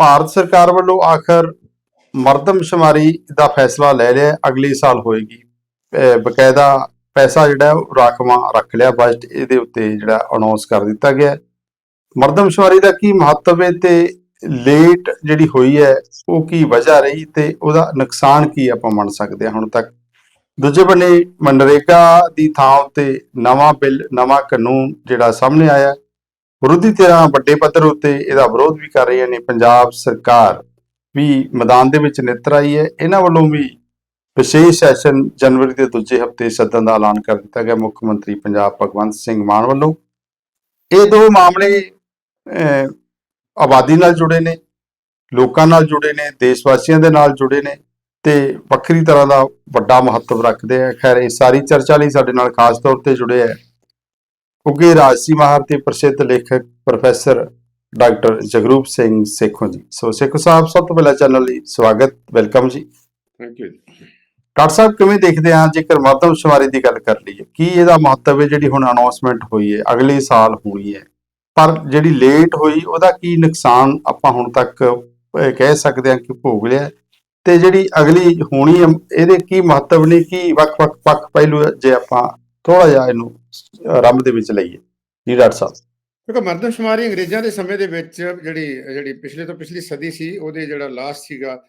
ਭਾਰਤ ਸਰਕਾਰ ਵੱਲੋਂ ਆਖਰ ਮਰਦਮਸ਼ੁਮਾਰੀ ਦਾ ਫੈਸਲਾ ਲੈ ਲਿਆ, ਅਗਲੇ ਸਾਲ ਹੋਏਗੀ। ਬਕਾਇਦਾ ਪੈਸਾ ਜਿਹੜਾ ਉਹ ਰਾਖਵਾਂ ਰੱਖ ਲਿਆ, ਬਜਟ ਇਹਦੇ ਉੱਤੇ ਜਿਹੜਾ ਅਨਾਉਂਸ ਕਰ ਦਿੱਤਾ ਗਿਆ। ਹੈ। ਮਰਦਮਸ਼ੁਮਾਰੀ ਦਾ ਕੀ ਮਹੱਤਵ ਹੈ ਤੇ ਲੇਟ ਜਿਹੜੀ ਹੋਈ ਹੈ, ਉਹ ਕੀ ਵਜ੍ਹਾ ਰਹੀ ਤੇ ਉਹਦਾ ਨੁਕਸਾਨ ਕੀ ਆਪਾਂ ਮੰਨ ਸਕਦੇ ਹਾਂ ਹੁਣ ਤੱਕ? ਦੂਜੇ ਬੰਨੇ, ਮਨਰੇਗਾ ਦੀ ਥਾਂ ਉੱਤੇ ਨਵਾਂ ਬਿੱਲ, ਨਵਾਂ ਕਾਨੂੰਨ ਜਿਹੜਾ ਸਾਹਮਣੇ ਆਇਆ। ਵਿਰੋਧੀ ਧਿਰਾਂ ਵੱਡੇ ਪੱਧਰ ਉੱਤੇ ਇਹਦਾ ਵਿਰੋਧ ਵੀ ਕਰ ਰਹੀਆਂ ਨੇ। ਪੰਜਾਬ ਸਰਕਾਰ ਵੀ ਮੈਦਾਨ ਦੇ ਵਿੱਚ ਨਿੱਤਰ ਆਈ ਹੈ। ਇਹਨਾਂ ਵੱਲੋਂ ਵੀ ਵਿਸ਼ੇਸ਼ ਸੈਸ਼ਨ ਜਨਵਰੀ ਦੇ ਦੂਜੇ ਹਫ਼ਤੇ ਸੱਦਣ ਦਾ ਐਲਾਨ ਕਰ ਦਿੱਤਾ ਗਿਆ। ਮੁੱਖ ਮੰਤਰੀ ਪੰਜਾਬ ਭਗਵੰਤ ਸਿੰਘ ਮਾਨ ਵੱਲੋਂ ਇਹ ਦੋ ਮਾਮਲੇ ਆਬਾਦੀ ਨਾਲ ਜੁੜੇ ਨੇ, ਲੋਕਾਂ ਨਾਲ ਜੁੜੇ ਨੇ ਦੇਸ਼ ਵਾਸੀਆਂ ਦੇ ਨਾਲ ਜੁੜੇ ਨੇ ਤੇ ਵੱਖਰੀ ਤਰ੍ਹਾਂ ਦਾ ਵੱਡਾ ਮਹੱਤਵ ਰੱਖਦੇ ਆ। ਖੈਰ, ਇਹ ਸਾਰੀ ਚਰਚਾ ਲਈ ਸਾਡੇ ਨਾਲ ਖਾਸ ਤੌਰ ਤੇ ਜੁੜੇ ਆ ਉੱਘੇ ਰਾਜਸੀ ਮਾਹਰ ਤੇ ਪ੍ਰਸਿੱਧ ਲੇਖਕ professor doctor Jagroop Singh Sekhon ji. So Sekhon ਸਾਹਿਬ ਸਭ ਤੋਂ ਪਹਿਲਾਂ ਚੈਨਲ ਲਈ ਸਵਾਗਤ ਵੈਲਕਮ ਜੀ। ਥੈਂਕ ਯੂ ਡਾਕਟਰ ਸਾਹਿਬ ਕਿਵੇਂ ਦੇਖਦੇ ਆ ਜੇਕਰ ਮਰਦਮਸ਼ੁਮਾਰੀ ਦੀ ਗੱਲ ਕਰ ਲਈਏ ਕੀ ਇਹਦਾ ਮਹੱਤਵ ਹੈ ਜਿਹੜੀ ਹੁਣ ਅਨਾਉਂਸਮੈਂਟ ਹੋਈ ਹੈ ਅਗਲੇ ਸਾਲ ਹੋਈ ਹੈ? ਪਰ ਜਿਹੜੀ ਲੇਟ ਹੋਈ ਉਹਦਾ ਕੀ ਨੁਕਸਾਨ ਆਪਾਂ ਹੁਣ ਤੱਕ ਕਹਿ ਸਕਦੇ ਹਾਂ ਕਿ ਭੋਗ ਲਿਆ ਹੈ? ਤੇ ਜਿਹੜੀ ਅਗਲੀ ਹੋਣੀ ਹੈ ਇਹਦੇ ਕੀ ਮਹੱਤਵ ਨੇ ਕੀ ਵੱਖ-ਵੱਖ ਪੱਖ ਪਹਿਲੂ ਹੈ, ਜੇ ਆਪਾਂ ਥੋੜਾ ਜਿਹਾ ਇਹਨੂੰ ਆਰੰਭ ਦੇ ਵਿੱਚ ਲਈਏ ਜੀ ਡਾਕਟਰ ਸਾਹਿਬ। ਕਿਉਂਕਿ ਮਰਦਮਸ਼ੁਮਾਰੀ ਅੰਗਰੇਜ਼ਾਂ ਦੇ ਸਮੇਂ ਦੇ ਵਿੱਚ ਜਿਹੜੀ ਜਿਹੜੀ ਪਿਛਲੇ ਤੋਂ ਪਿਛਲੀ ਸਦੀ ਸੀ ਉਹਦੇ ਜਿਹੜਾ ਲਾਸਟ ਸੀਗਾ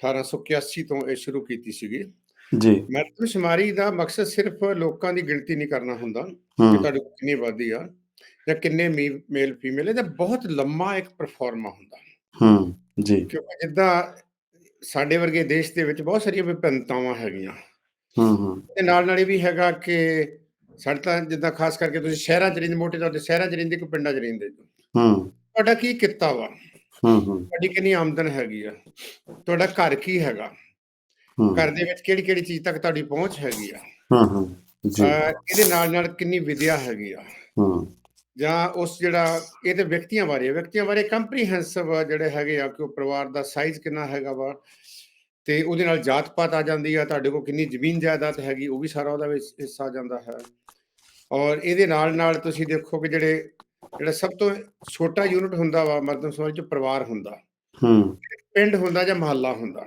1881 ਤੋਂ ਇਹ ਸ਼ੁਰੂ ਕੀਤੀ ਸੀਗੀ। ਜੀ। ਮਰਦਮਸ਼ੁਮਾਰੀ ਦਾ ਮਕਸਦ ਸਿਰਫ ਲੋਕਾਂ ਦੀ ਗਿਣਤੀ ਨਹੀਂ ਕਰਨਾ ਹੁੰਦਾ ਕਿ ਤੁਹਾਡੀ ਕਿੰਨੀ ਆਬਾਦੀ ਆ ਜਾਂ ਕਿੰਨੇ ਮੇਲ ਫੀਮੇਲ ਇਹਦਾ ਬਹੁਤ ਲੰਮਾ ਇੱਕ ਪਰਫਾਰਮਾ ਹੁੰਦਾ। ਹੂੰ ਜੀ। ਕਿਉਂਕਿ ਜਿੱਦਾਂ ਸਾਡੇ ਵਰਗੇ ਦੇਸ਼ ਦੇ ਵਿੱਚ ਬਹੁਤ ਸਾਰੀਆਂ ਵਿਭਿੰਨਤਾਵਾਂ ਹੈਗੀਆਂ। ਹੂੰ ਹੂੰ। ਤੇ ਨਾਲ ਨਾਲ ਇਹ ਵੀ ਹੈਗਾ ਕਿ ਸਾਡੇ ਤਾਂ ਜਿੱਦਾਂ ਖਾਸ ਕਰਕੇ ਤੁਸੀਂ ਸ਼ਹਿਰਾਂ 'ਚ ਰਹਿੰਦੇ ਮੋਟੇ ਤੌਰ ਤੇ ਸ਼ਹਿਰਾਂ 'ਚ ਰਹਿੰਦੇ ਕੋਈ ਪਿੰਡਾਂ 'ਚ ਰਹਿੰਦੇ? ਹੂੰ। ਤੁਹਾਡਾ ਕੀ ਕਿੱਤਾ ਵਾ? ਹੂੰ ਹੂੰ। ਤੁਹਾਡੀ ਕਿੰਨੀ ਆਮਦਨ ਹੈਗੀ ਆ? ਤੁਹਾਡਾ ਘਰ ਕੀ ਹੈਗਾ? ਘਰ ਦੇ ਵਿੱਚ ਕਿਹੜੀ ਕਿਹੜੀ ਚੀਜ਼ ਤੱਕ ਤੁਹਾਡੀ ਪਹੁੰਚ ਹੈਗੀ ਆ? ਹੂੰ ਹੂੰ। ਜੀ। ਇਹਦੇ ਨਾਲ ਨਾਲ ਕਿੰਨੀ ਵਿਦਿਆ ਹੈਗੀ ਆ? ਹੂੰ। ਜਾਂ ਉਸ ਜਿਹੜਾ ਇਹ ਤੇ ਵਿਅਕਤੀਆਂ ਬਾਰੇ ਵਿਅਕਤੀਆਂ ਬਾਰੇ ਕੰਪਰੀਹੈਂਸਿਵ ਜਿਹੜੇ ਹੈਗੇ ਆ ਕਿ ਉਹ ਪਰਿਵਾਰ ਦਾ ਸਾਈਜ਼ ਕਿੰਨਾ ਹੈਗਾ ਵਾ? ਤੇ ਉਹਦੇ ਨਾਲ ਜਾਤ ਪਾਤ ਆ ਜਾਂਦੀ ਆ ਤੁਹਾਡੇ ਕੋਲ ਕਿੰਨੀ ਜ਼ਮੀਨ ਜਾਇਦਾਦ ਹੈਗੀ ਉਹ ਵੀ ਸਾਰਾ ਉਹਦਾ ਵਿੱਚ ਹਿੱਸਾ ਆ ਜਾਂਦਾ ਹੈ। ਔਰ ਇਹਦੇ ਨਾਲ ਨਾਲ ਤੁਸੀਂ ਦੇਖੋ ਕਿ ਜਿਹੜੇ ਜਿਹੜਾ ਸਭ ਤੋਂ ਛੋਟਾ ਯੂਨਿਟ ਹੁੰਦਾ ਵਾ ਮਰਦਮਸ਼ੁਮਾਰੀ ਚ ਪਰਿਵਾਰ ਹੁੰਦਾ। ਹੂੰ। ਪਿੰਡ ਹੁੰਦਾ ਜਾਂ ਮਹੱਲਾ ਹੁੰਦਾ।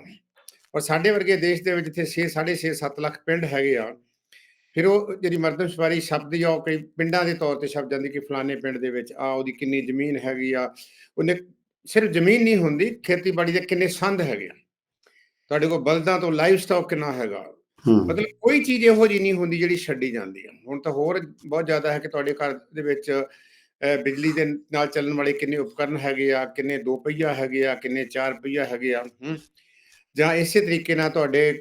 ਔਰ ਸਾਡੇ ਵਰਗੇ ਦੇਸ਼ ਦੇ ਵਿੱਚ ਜਿੱਥੇ 6 6.5 7 ਲੱਖ ਪਿੰਡ ਹੈਗੇ ਆ। ਫਿਰ ਉਹ ਜਿਹੜੀ ਮਰਦਮਸ਼ੁਮਾਰੀ ਸ਼ਬਦ ਜਾਂ ਕਈ ਪਿੰਡਾਂ ਦੇ ਤੌਰ ਤੇ ਸ਼ਬਦ ਜਾਂਦੀ ਕਿ ਫਲਾਣੇ ਪਿੰਡ ਦੇ ਵਿੱਚ ਆ ਉਹਦੀ ਕਿੰਨੀ ਜ਼ਮੀਨ ਹੈਗੀ ਆ। ਉਹਨੇ ਸਿਰਫ ਜ਼ਮੀਨ ਨਹੀਂ ਹੁੰਦੀ ਖੇਤੀਬਾੜੀ ਦੇ ਕਿੰਨੇ ਸੰਦ ਹੈਗੇ ਆ। ਤੁਹਾਡੇ ਕੋਲ ਬਲਦਾਂ ਤੋਂ ਲਾਈਵ ਸਟਾਕ ਕਿੰਨਾ ਹੈਗਾ? ਹੂੰ। ਮਤਲਬ ਕੋਈ ਚੀਜ਼ ਇਹੋ ਜਿਹੀ ਨਹੀਂ ਹੁੰਦੀ ਜਿਹੜੀ ਛੱਡੀ ਜਾਂਦੀ ਆ। ਹੁਣ ਤਾਂ ਹੋਰ ਬਹੁਤ ਜ਼ਿਆਦਾ ਹੈ ਕਿ ਤੁਹਾਡੇ ਘਰ ਦੇ ਵਿੱਚ ਬਿਜਲੀ ਦੇ ਨਾਲ ਚੱਲਣ ਵਾਲੇ ਕਿੰਨੇ ਉਪਕਰਨ ਹੈਗੇ ਆ ਕਿੰਨੇ ਦੋ ਪਹੀਆ ਹੈਗੇ ਆ ਕਿੰਨੇ ਚਾਰ ਪਹੀਆ ਹੈਗੇ ਆ ਜਾਂ ਇਸੇ ਤਰੀਕੇ ਨਾਲ ਤੁਹਾਡੇ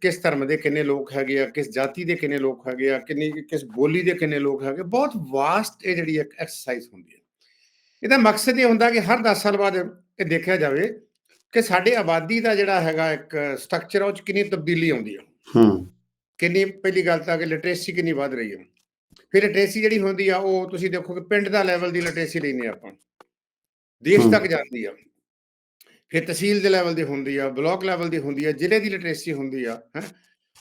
ਕਿਸ ਧਰਮ ਦੇ ਕਿੰਨੇ ਲੋਕ ਹੈਗੇ ਆ ਕਿਸ ਜਾਤੀ ਦੇ ਕਿੰਨੇ ਲੋਕ ਹੈਗੇ ਆ ਕਿੰਨੀ ਕਿਸ ਬੋਲੀ ਦੇ ਕਿੰਨੇ ਲੋਕ ਹੈਗੇ ਬਹੁਤ ਵਾਸਟ ਇਹ ਜਿਹੜੀ ਇੱਕ ਐਕਸਰਸਾਈਜ਼ ਹੁੰਦੀ ਹੈ ਇਹਦਾ ਮਕਸਦ ਇਹ ਹੁੰਦਾ ਕਿ ਹਰ 10 ਸਾਲ ਬਾਅਦ ਇਹ ਦੇਖਿਆ ਜਾਵੇ ਕਿ ਸਾਡੇ ਆਬਾਦੀ ਦਾ ਜਿਹੜਾ ਹੈਗਾ ਇੱਕ ਸਟਰਕਚਰ ਉਹ ਚ ਕਿੰਨੀ ਤਬਦੀਲੀ ਆਉਂਦੀ ਹੈ ਹੂੰ। ਕਿੰਨੀ ਪਹਿਲੀ ਗੱਲ ਤਾਂ ਕਿ ਲਿਟਰੇਸੀ ਕਿੰਨੀ ਵੱਧ ਰਹੀ ਹੈ ਫਿਰ ਲਿਟਰੇਸੀ ਜਿਹੜੀ ਹੁੰਦੀ ਆ ਉਹ ਤੁਸੀਂ ਦੇਖੋ ਕਿ ਪਿੰਡ ਦਾ ਲੈਵਲ ਦੀ ਲਿਟਰੇਸੀ ਲੈਨੇ ਆਪਾਂ। ਦੇਸ਼। ਤੱਕ ਜਾਂਦੀ ਆ। ਫਿਰ ਤਹਿਸੀਲ ਦੇ ਲੈਵਲ ਦੀ ਹੁੰਦੀ ਆ ਬਲਾਕ ਲੈਵਲ ਦੀ ਹੁੰਦੀ ਆ ਜ਼ਿਲ੍ਹੇ ਦੀ ਲਿਟਰੇਸੀ ਹੁੰਦੀ ਆ ਹੈ।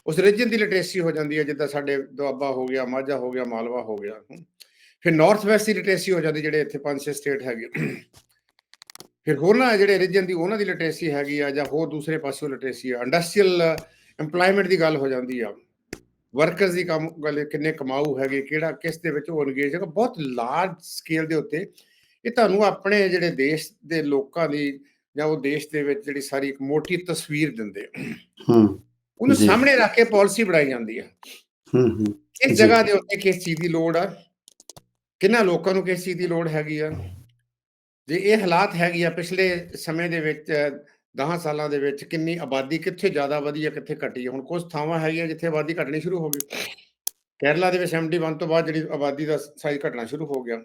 ਉਸ ਰੀਜਨ ਦੀ ਲਿਟਰੇਸੀ ਹੋ ਜਾਂਦੀ ਆ ਜਿੱਦਾਂ ਸਾਡੇ ਦੁਆਬਾ ਹੋ ਗਿਆ ਮਾਝਾ ਹੋ ਗਿਆ ਮਾਲਵਾ ਹੋ ਗਿਆ। ਫਿਰ ਨਾਰਥ ਵੈਸਟ ਦੀ ਲਿਟਰੇਸੀ ਹੋ ਜਾਂਦੀ ਜਿਹੜੇ ਇੱਥੇ ਪੰਜ ਛੇ ਸਟੇਟ ਹੈਗੇ। ਫਿਰ ਹੋਰ ਨਾ ਜਿਹੜੇ ਰੀਜਨ ਦੀ ਉਹਨਾਂ ਦੀ ਲਿਟਰੇਸੀ ਹੈਗੀ ਆ ਜਾਂ ਹੋਰ ਦੂਸਰੇ ਪਾਸਿਓਂ ਲਿਟਰੇਸੀ ਆ ਇੰਡਸਟਰੀਅਲ EMPLOYMENT ਦੀ ਗੱਲ ਹੋ ਜਾਂਦੀ ਆ ਵਰਕਰਸ ਦੀ ਕੰਮ ਗੱਲ ਕਿੰਨੇ ਕਮਾਊ ਹੈਗੇ ਕਿਹੜਾ ਕਿਸ ਦੇ ਵਿੱਚ ਉਹ engage ਹੈਗਾ ਬਹੁਤ ਲਾਰਜ ਸਕੇਲ ਦੇ ਉੱਤੇ ਇਹ ਤੁਹਾਨੂੰ ਆਪਣੇ ਜਿਹੜੇ ਦੇਸ਼ ਦੇ ਲੋਕਾਂ ਦੀ ਜਾਂ ਉਹ ਦੇਸ਼ ਦੇ ਵਿੱਚ ਜਿਹੜੀ ਸਾਰੀ ਇੱਕ ਮੋਟੀ ਤਸਵੀਰ ਦਿੰਦੇ। ਹੂੰ ਉਹਨੂੰ। ਸਾਹਮਣੇ ਰੱਖ ਕੇ ਪਾਲਿਸੀ ਬਣਾਈ ਜਾਂਦੀ ਆ ਹੂੰ ਹੂੰ ਇਸ। ਜਗ੍ਹਾ ਦੇ ਉੱਤੇ ਕਿਸ ਚੀਜ਼ ਦੀ ਲੋੜ ਆ ਕਿੰਨਾ ਲੋਕਾਂ ਨੂੰ ਕਿਸ ਚੀਜ਼ ਦੀ ਲੋੜ ਹੈਗੀ ਆ ਜੇ ਇਹ ਹਾਲਾਤ ਹੈਗੀ ਆ ਪਿਛਲੇ ਸਮੇਂ ਦੇ ਵਿੱਚ 10 ਸਾਲਾਂ ਦੇ ਵਿੱਚ ਕਿੰਨੀ ਆਬਾਦੀ ਕਿੱਥੇ ਜ਼ਿਆਦਾ ਵਧੀ ਆ ਕਿੱਥੇ ਘਟੀ ਹੈ ਹੁਣ ਕੁਝ ਥਾਵਾਂ ਹੈਗੀਆਂ ਜਿੱਥੇ ਆਬਾਦੀ ਘਟਣੀ ਸ਼ੁਰੂ ਹੋ ਗਈ। ਕੇਰਲਾ ਦੇ ਵਿੱਚ 71 ਤੋਂ ਬਾਅਦ ਜਿਹੜੀ ਆਬਾਦੀ ਦਾ ਸਾਈਜ਼ ਘਟਣਾ ਸ਼ੁਰੂ ਹੋ ਗਿਆ।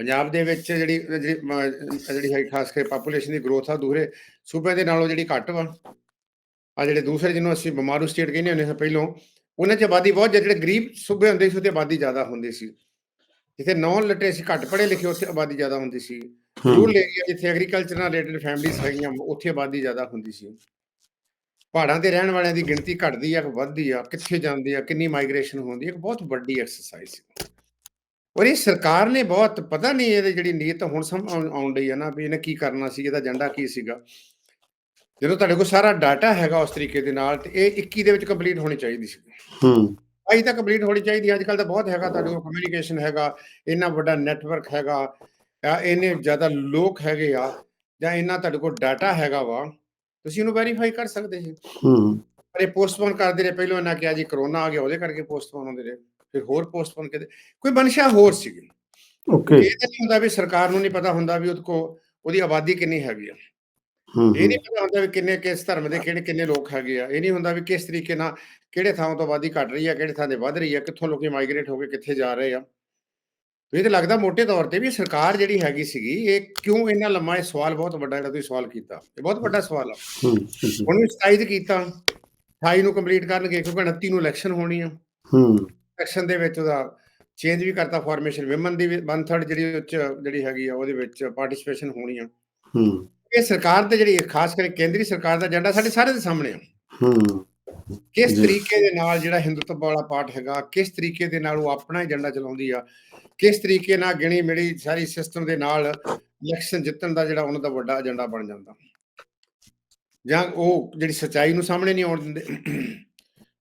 ਪੰਜਾਬ ਦੇ ਵਿੱਚ ਜਿਹੜੀ ਜਿਹੜੀ ਜਿਹੜੀ ਹੈ ਖਾਸ ਕਰਕੇ ਪਾਪੂਲੇਸ਼ਨ ਦੀ ਗਰੋਥ ਆ ਦੂਸਰੇ ਸੂਬਿਆਂ ਦੇ ਨਾਲੋਂ ਜਿਹੜੀ ਘੱਟ ਵਾ। ਆ ਜਿਹੜੇ ਦੂਸਰੇ ਜਿਹਨੂੰ ਅਸੀਂ ਬਿਮਾਰੂ ਸਟੇਟ ਕਹਿੰਦੇ ਹੁੰਦੇ ਹਾਂ, ਪਹਿਲੋਂ, ਉਹਨਾਂ 'ਚ ਆਬਾਦੀ ਬਹੁਤ ਜ਼ਿਆਦਾ, ਜਿਹੜੇ ਗਰੀਬ ਸੂਬੇ ਹੁੰਦੇ ਸੀ ਉੱਥੇ ਆਬਾਦੀ ਜ਼ਿਆਦਾ ਹੁੰਦੀ ਸੀ। ਜਿੱਥੇ ਨੌਨ ਲਿਟਰੇਸੀ ਘੱਟ ਪੜ੍ਹੇ ਲਿਖੇ ਉੱਥੇ ਆਬਾਦੀ ਜ਼ਿਆਦਾ ਹੁੰਦੀ ਸੀ। ਰੂਰਲ ਏਰੀਆ ਜਿੱਥੇ ਐਗਰੀਕਲਚਰ ਨਾਲ ਰਿਲੇਟਡ ਫੈਮਿਲੀਜ਼ ਹੈਗੀਆਂ ਉੱਥੇ ਆਬਾਦੀ ਜ਼ਿਆਦਾ ਹੁੰਦੀ ਸੀ। ਪਹਾੜਾਂ ਤੇ ਰਹਿਣ ਵਾਲਿਆਂ ਦੀ ਗਿਣਤੀ ਘਟਦੀ ਆ ਕਿ ਵੱਧਦੀ ਆ ਕਿੱਥੇ ਜਾਂਦੀ ਆ ਕਿੰਨੀ ਮਾਈਗ੍ਰੇਸ਼ਨ ਹੁੰਦੀ ਆ ਇੱਕ ਬਹੁਤ ਵੱਡੀ ਐਕਸਰਸਾਈਜ਼ ਸੀ। ਔਰ ਇਹ ਸਰਕਾਰ ਨੇ ਬਹੁਤ ਪਤਾ ਨਹੀਂ ਇਹਦੀ ਜਿਹੜੀ ਨੀਅਤ ਹੁਣ ਸਮ ਆਉਣ ਡਈ ਹੈ ਨਾ ਵੀ ਇਹਨੇ ਕੀ ਕਰਨਾ ਸੀ ਇਹਦਾ ਏਜੰਡਾ ਕੀ ਸੀਗਾ। ਜਦੋਂ ਤੁਹਾਡੇ ਕੋਲ ਸਾਰਾ ਡਾਟਾ ਹੈਗਾ ਉਸ ਤਰੀਕੇ ਦੇ ਨਾਲ ਤੇ ਇਹ 21 ਦੇ ਵਿੱਚ ਕੰਪਲੀਟ ਹੋਣੀ ਚਾਹੀਦੀ ਸੀ। ਹੂੰ। ਅਜੇ ਤਾਂ ਕੰਪਲੀਟ ਹੋਣੀ ਚਾਹੀਦੀ ਅੱਜ ਕੱਲ ਤਾਂ ਬਹੁਤ ਹੈਗਾ ਤੁਹਾਡੇ ਕੋਲ ਕਮਿਊਨੀਕੇਸ਼ਨ ਹੈਗਾ ਇੰਨਾ ਵੱਡਾ ਨੈਟਵਰਕ ਹੈਗਾ ਇੰਨੇ ਜ਼ਿਆਦਾ ਲੋਕ ਹੈਗੇ ਆ ਜਾਂ ਇੰਨਾ ਤੁਹਾਡੇ ਕੋਲ ਡਾਟਾ ਹੈਗਾ ਵਾ ਤੁਸੀਂ ਇਹਨੂੰ ਵੈਰੀਫਾਈ ਕਰ ਸਕਦੇ ਸੀ ਹੂੰ। ਪਰ ਇਹ ਪੋਸਟਪੋਨ ਕਰਦੇ ਰਹੇ ਪਹਿਲਾਂ ਇਹਨਾਂ ਕਿਹਾ ਜੀ ਕਰੋਨਾ ਆ ਗਿਆ ਉਹਦੇ ਕਰਕੇ ਪੋਸਟਪੋਨ ਹੁੰਦੇ ਰਹੇ ਫਿਰ ਹੋਰ ਪੋਸਟਪੋਨ ਕਰਦੇ ਕੋਈ ਮਨਸ਼ਾ ਹੋਰ ਸੀਗੀ। ਓਕੇ ਇਹ ਤਾਂ ਨਹੀਂ ਹੁੰਦਾ ਵੀ ਸਰਕਾਰ ਨੂੰ ਨਹੀਂ ਪਤਾ ਹੁੰਦਾ ਵੀ ਉਹਦੇ ਕੋ ਉਹਦੀ ਆਬਾਦੀ ਕਿੰਨੀ ਹੈਗੀ ਆ। ਹੂੰ। ਇਹ ਨਹੀਂ ਪਤਾ ਹੁੰਦਾ ਵੀ ਕਿੰਨੇ ਕਿਸ ਧਰਮ ਦੇ ਕਿਹੜੇ ਕਿੰਨੇ ਲੋਕ ਹੈਗੇ ਆ। ਇਹ ਨਹੀਂ ਹੁੰਦਾ ਵੀ ਕਿਸ ਤਰੀਕੇ ਨਾਲ ਕਿਹੜੇ ਥਾਂ ਤੋਂ ਆਬਾਦੀ ਘਟ ਰਹੀ ਆ ਕਿਹੜੇ ਥਾਂ ਤੇ ਵੱਧ ਰਹੀ ਆ ਕਿੱਥੋਂ ਲੋਕੀ ਮਾਈਗ੍ਰੇਟ ਹੋ ਕੇ ਕਿੱਥੇ ਜਾ ਰਹੇ ਆ। ਇਹ ਤਾਂ ਲੱਗਦਾ ਮੋٹے ਤੌਰ ਤੇ ਵੀ ਇਹ ਸਰਕਾਰ ਜਿਹੜੀ ਹੈਗੀ ਸੀਗੀ ਇਹ ਕਿਉਂ ਇੰਨਾ ਲੰਮਾ ਇਹ ਸਵਾਲ ਬਹੁਤ ਵੱਡਾ ਜਿਹੜਾ ਤੁਸੀਂ ਸਵਾਲ ਕੀਤਾ। ਇਹ ਬਹੁਤ ਵੱਡਾ ਸਵਾਲ ਆ। ਹੂੰ ਹੁਣ ਵੀ 27 ਤੇ ਕੀਤਾ। 28 ਨੂੰ ਕੰਪਲੀਟ ਕਰਨਗੇ ਕਿਉਂਕਿ 29 ਨੂੰ ਇਲੈਕਸ਼ਨ ਹੋਣੀ ਆ। ਹੂੰ। ਇਲੈਕਸ਼ਨ ਦੇ ਵਿੱਚ ਉਹਦਾ ਚੇਂਜ ਵੀ ਕਰਤਾ ਫਾਰਮੇਸ਼ਨ ਵਿਮਨ ਦੀ ਵਨ ਥਰਡ ਜਿਹੜੀ ਉੱਚ ਜਿਹੜੀ ਹੈਗੀ ਆ ਉਹਦੇ ਵਿੱਚ ਪਾਰਟਿਸਿਪੇਸ਼ਨ ਹੋਣੀ ਆ। ਹੂੰ। ਇਹ ਸਰਕਾਰ ਤੇ ਜਿਹੜੀ ਖਾਸ ਕਰਕੇ ਕੇਂਦਰੀ ਸਰਕਾਰ ਦਾ ਏਜੰਡਾ ਸਾਡੇ ਸਾਰੇ ਦੇ ਸਾਹਮਣੇ ਆ। ਹੂੰ। ਕਿਸ। ਤਰੀਕੇ ਦੇ ਨਾਲ ਜਿਹੜਾ ਹਿੰਦੂਤਵ ਵਾਲਾ ਪਾਰਟ ਹੈਗਾ ਕਿਸ ਤਰੀਕੇ ਦੇ ਨਾਲ ਉਹ ਆਪਣਾ ਏਜੰਡਾ ਚਲਾਉਂਦੀ ਆ ਕਿਸ ਤਰੀਕੇ ਨਾਲ ਗਿਣੀ ਮਿਲੀ ਸਾਰੀ ਸਿਸਟਮ ਦੇ ਨਾਲ ਇਲੈਕਸ਼ਨ ਜਿੱਤਣ ਦਾ ਜਿਹੜਾ ਉਹਨਾਂ ਦਾ ਵੱਡਾ ਏਜੰਡਾ ਬਣ ਜਾਂਦਾ? ਜਾਂ ਉਹ ਜਿਹੜੀ ਸੱਚਾਈ ਨੂੰ ਸਾਹਮਣੇ ਨਹੀਂ ਆਉਣ ਦਿੰਦੇ?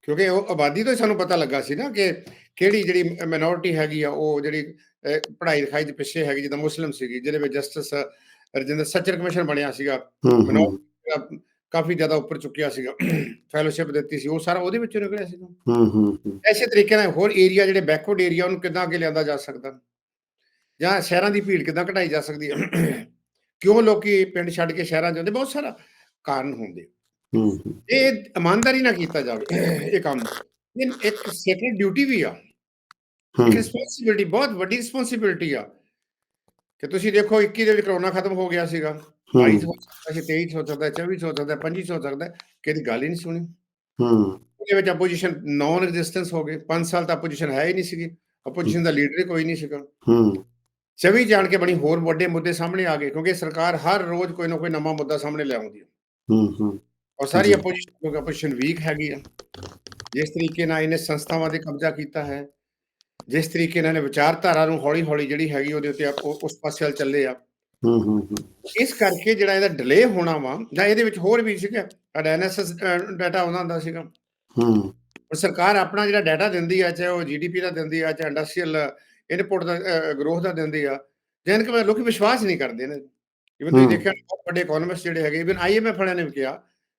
ਕਿਉਂਕਿ ਉਹ ਆਬਾਦੀ ਤੋਂ ਹੀ ਸਾਨੂੰ ਪਤਾ ਲੱਗਾ ਸੀ ਨਾ ਕਿ ਕਿਹੜੀ ਜਿਹੜੀ ਮਿਨੋਰਿਟੀ ਹੈਗੀ ਆ ਉਹ ਜਿਹੜੀ ਪੜ੍ਹਾਈ ਲਿਖਾਈ ਦੇ ਪਿੱਛੇ ਹੈਗੀ ਜਿੱਦਾਂ ਮੁਸਲਿਮ ਸੀਗੀ ਜਿਹਦੇ ਵਿੱਚ ਜਸਟਿਸ ਰਜਿੰਦਰ ਸੱਚਰ ਕਮਿਸ਼ਨ ਬਣਿਆ ਸੀਗਾ। ਜਿਹੜਾ ਕਾਫੀ ਜ਼ਿਆਦਾ ਉੱਪਰ ਚੁੱਕਿਆ ਸੀਗਾ। ਫੈਲੋਸ਼ਿਪ ਦਿੱਤੀ ਸੀ ਉਹ ਸਾਰਾ ਉਹਦੇ ਵਿੱਚੋਂ ਨਿਕਲਿਆ ਸੀ ਹੂੰ ਹੂੰ ਐਸੇ ਤਰੀਕੇ ਨਾਲ ਹੋਰ ਏਰੀਆ ਜਿਹੜੇ ਬੈਕਵਰਡ ਏਰੀਆ ਉਹਨੂੰ ਕਿੱਦਾਂ ਅੱਗੇ ਲਿਆਂਦਾ ਜਾ ਸਕਦਾ? ਜਾਂ ਸ਼ਹਿਰਾਂ ਦੀ ਭੀੜ ਕਿੱਦਾਂ ਘਟਾਈ ਜਾ ਸਕਦੀ ਹੈ? ਕਿਉਂ ਲੋਕੀ ਪਿੰਡ ਛੱਡ ਕੇ ਸ਼ਹਿਰਾਂ ਜਾਂਦੇ ਬਹੁਤ ਸਾਰਾ ਕਾਰਨ ਹੁੰਦੇ ਹੂੰ ਇਹ ਇਮਾਨਦਾਰੀ ਨਾਲ ਕੀਤਾ ਜਾਵੇ ਇਹ ਕੰਮ। ਇਹ ਇੱਕ ਸੈਕਰਡ ਡਿਊਟੀ ਵੀ ਆ। ਰਿਸਪੌਂਸਿਬਿਲਟੀ ਬਹੁਤ ਵੱਡੀ ਰਿਸਪੌਂਸਿਬਿਲਟੀ ਆ। ਕਿ ਤੁਸੀਂ ਦੇਖੋ 21 ਦੇ ਵਿੱਚ ਕਰੋਨਾ ਖਤਮ ਹੋ ਗਿਆ ਸੀਗਾ। 22 ਚ ਹੋ। ਸਕਦਾ ਸੀ 23 ਚ ਹੋ ਸਕਦਾ 24 ਚ ਹੋ ਸਕਦਾ 25 ਚ ਹੋ ਸਕਦਾ ਕਿਹਦੀ ਗੱਲ ਹੀ ਨਹੀਂ ਸੁਣੀ। ਹੂੰ। ਉਹਦੇ ਵਿੱਚ ਆਪੋਜੀਸ਼ਨ ਨਾਨ ਐਗਜ਼ਿਸਟੈਂਸ ਹੋ ਗਈ 5 ਸਾਲ ਤਾਂ ਆਪੋਜੀਸ਼ਨ ਹੈ ਹੀ ਨਹੀਂ ਸੀਗੀ। ਆਪੋਜੀਸ਼ਨ ਦਾ ਲੀਡਰ ਹੀ ਕੋਈ ਨਹੀਂ ਸੀਗਾ। ਹੂੰ। ਛਵੀ ਜਾਣ ਕੇ ਬਣੀ ਹੋਰ ਵੱਡੇ ਮੁੱਦੇ ਸਾਹਮਣੇ ਆ ਗਏ ਕਿਉਂਕਿ ਸਰਕਾਰ ਹਰ ਰੋਜ਼ ਕੋਈ ਨਾ ਕੋਈ ਨਵਾਂ ਮੁੱਦਾ ਸਾਹਮਣੇ ਲੈ ਆਉਂਦੀ ਹੈ। ਹੂੰ ਹੂੰ। ਔਰ ਸਾਰੀ। ਆਪੋਜੀਸ਼ਨ ਆਪੋਜੀਸ਼ਨ ਵੀਕ ਹੈਗੀ ਆ। ਜਿਸ ਤਰੀਕੇ ਨਾਲ ਇਹਨੇ ਸੰਸਥਾਵਾਂ ਤੇ ਕਬਜ਼ਾ ਕੀਤਾ ਹੈ ਜਿਸ ਤਰੀਕੇ ਨਾਲ ਇਹਨੇ ਵਿਚਾਰਧਾਰਾ ਨੂੰ ਹੌਲੀ ਹੌਲੀ ਜਿਹੜੀ ਹੈਗੀ ਉਹਦੇ ਉੱਤੇ ਉਸ ਪਾਸੇ ਚੱਲੇ ਆ। ਹੂੰ ਇਸ ਕਰਕੇ ਜਿਹੜਾ ਇਹਦਾ ਡਿਲੇ ਹੋਣਾ ਵਾ ਜਾਂ ਇਹਦੇ ਵਿੱਚ ਹੋਰ ਵੀ ਸੀਗਾ ਐਨਐਸਐਸ ਡਾਟਾ ਉਹਨਾਂ ਹੁੰਦਾ ਸੀਗਾ। ਹੂੰ। ਪਰ ਸਰਕਾਰ ਆਪਣਾ ਜਿਹੜਾ ਡਾਟਾ ਦਿੰਦੀ ਆ ਚਾਹੇ ਉਹ ਜੀਡੀਪੀ ਦਾ ਦਿੰਦੀ ਆ ਚਾਹੇ ਇੰਡਸਟਰੀਅਲ ਇਨਪੁਟ ਦਾ ਗਰੋਥ ਦਾ ਦਿੰਦੀ ਆ ਜਿਨ ਕਿ ਲੋਕੀ ਵਿਸ਼ਵਾਸ ਨਹੀਂ ਕਰਦੇ ਨੇ। ਇਵਨ ਤੁਸੀਂ। ਦੇਖਿਆ ਬਹੁਤ ਵੱਡੇ ਇਕਨੋਮਿਸਟ ਜਿਹੜੇ ਹੈਗੇ ਇਵਨ ਆਈਐਮਐਫ ਵਾਲਿਆਂ ਨੇ ਵੀ ਕਿਹਾ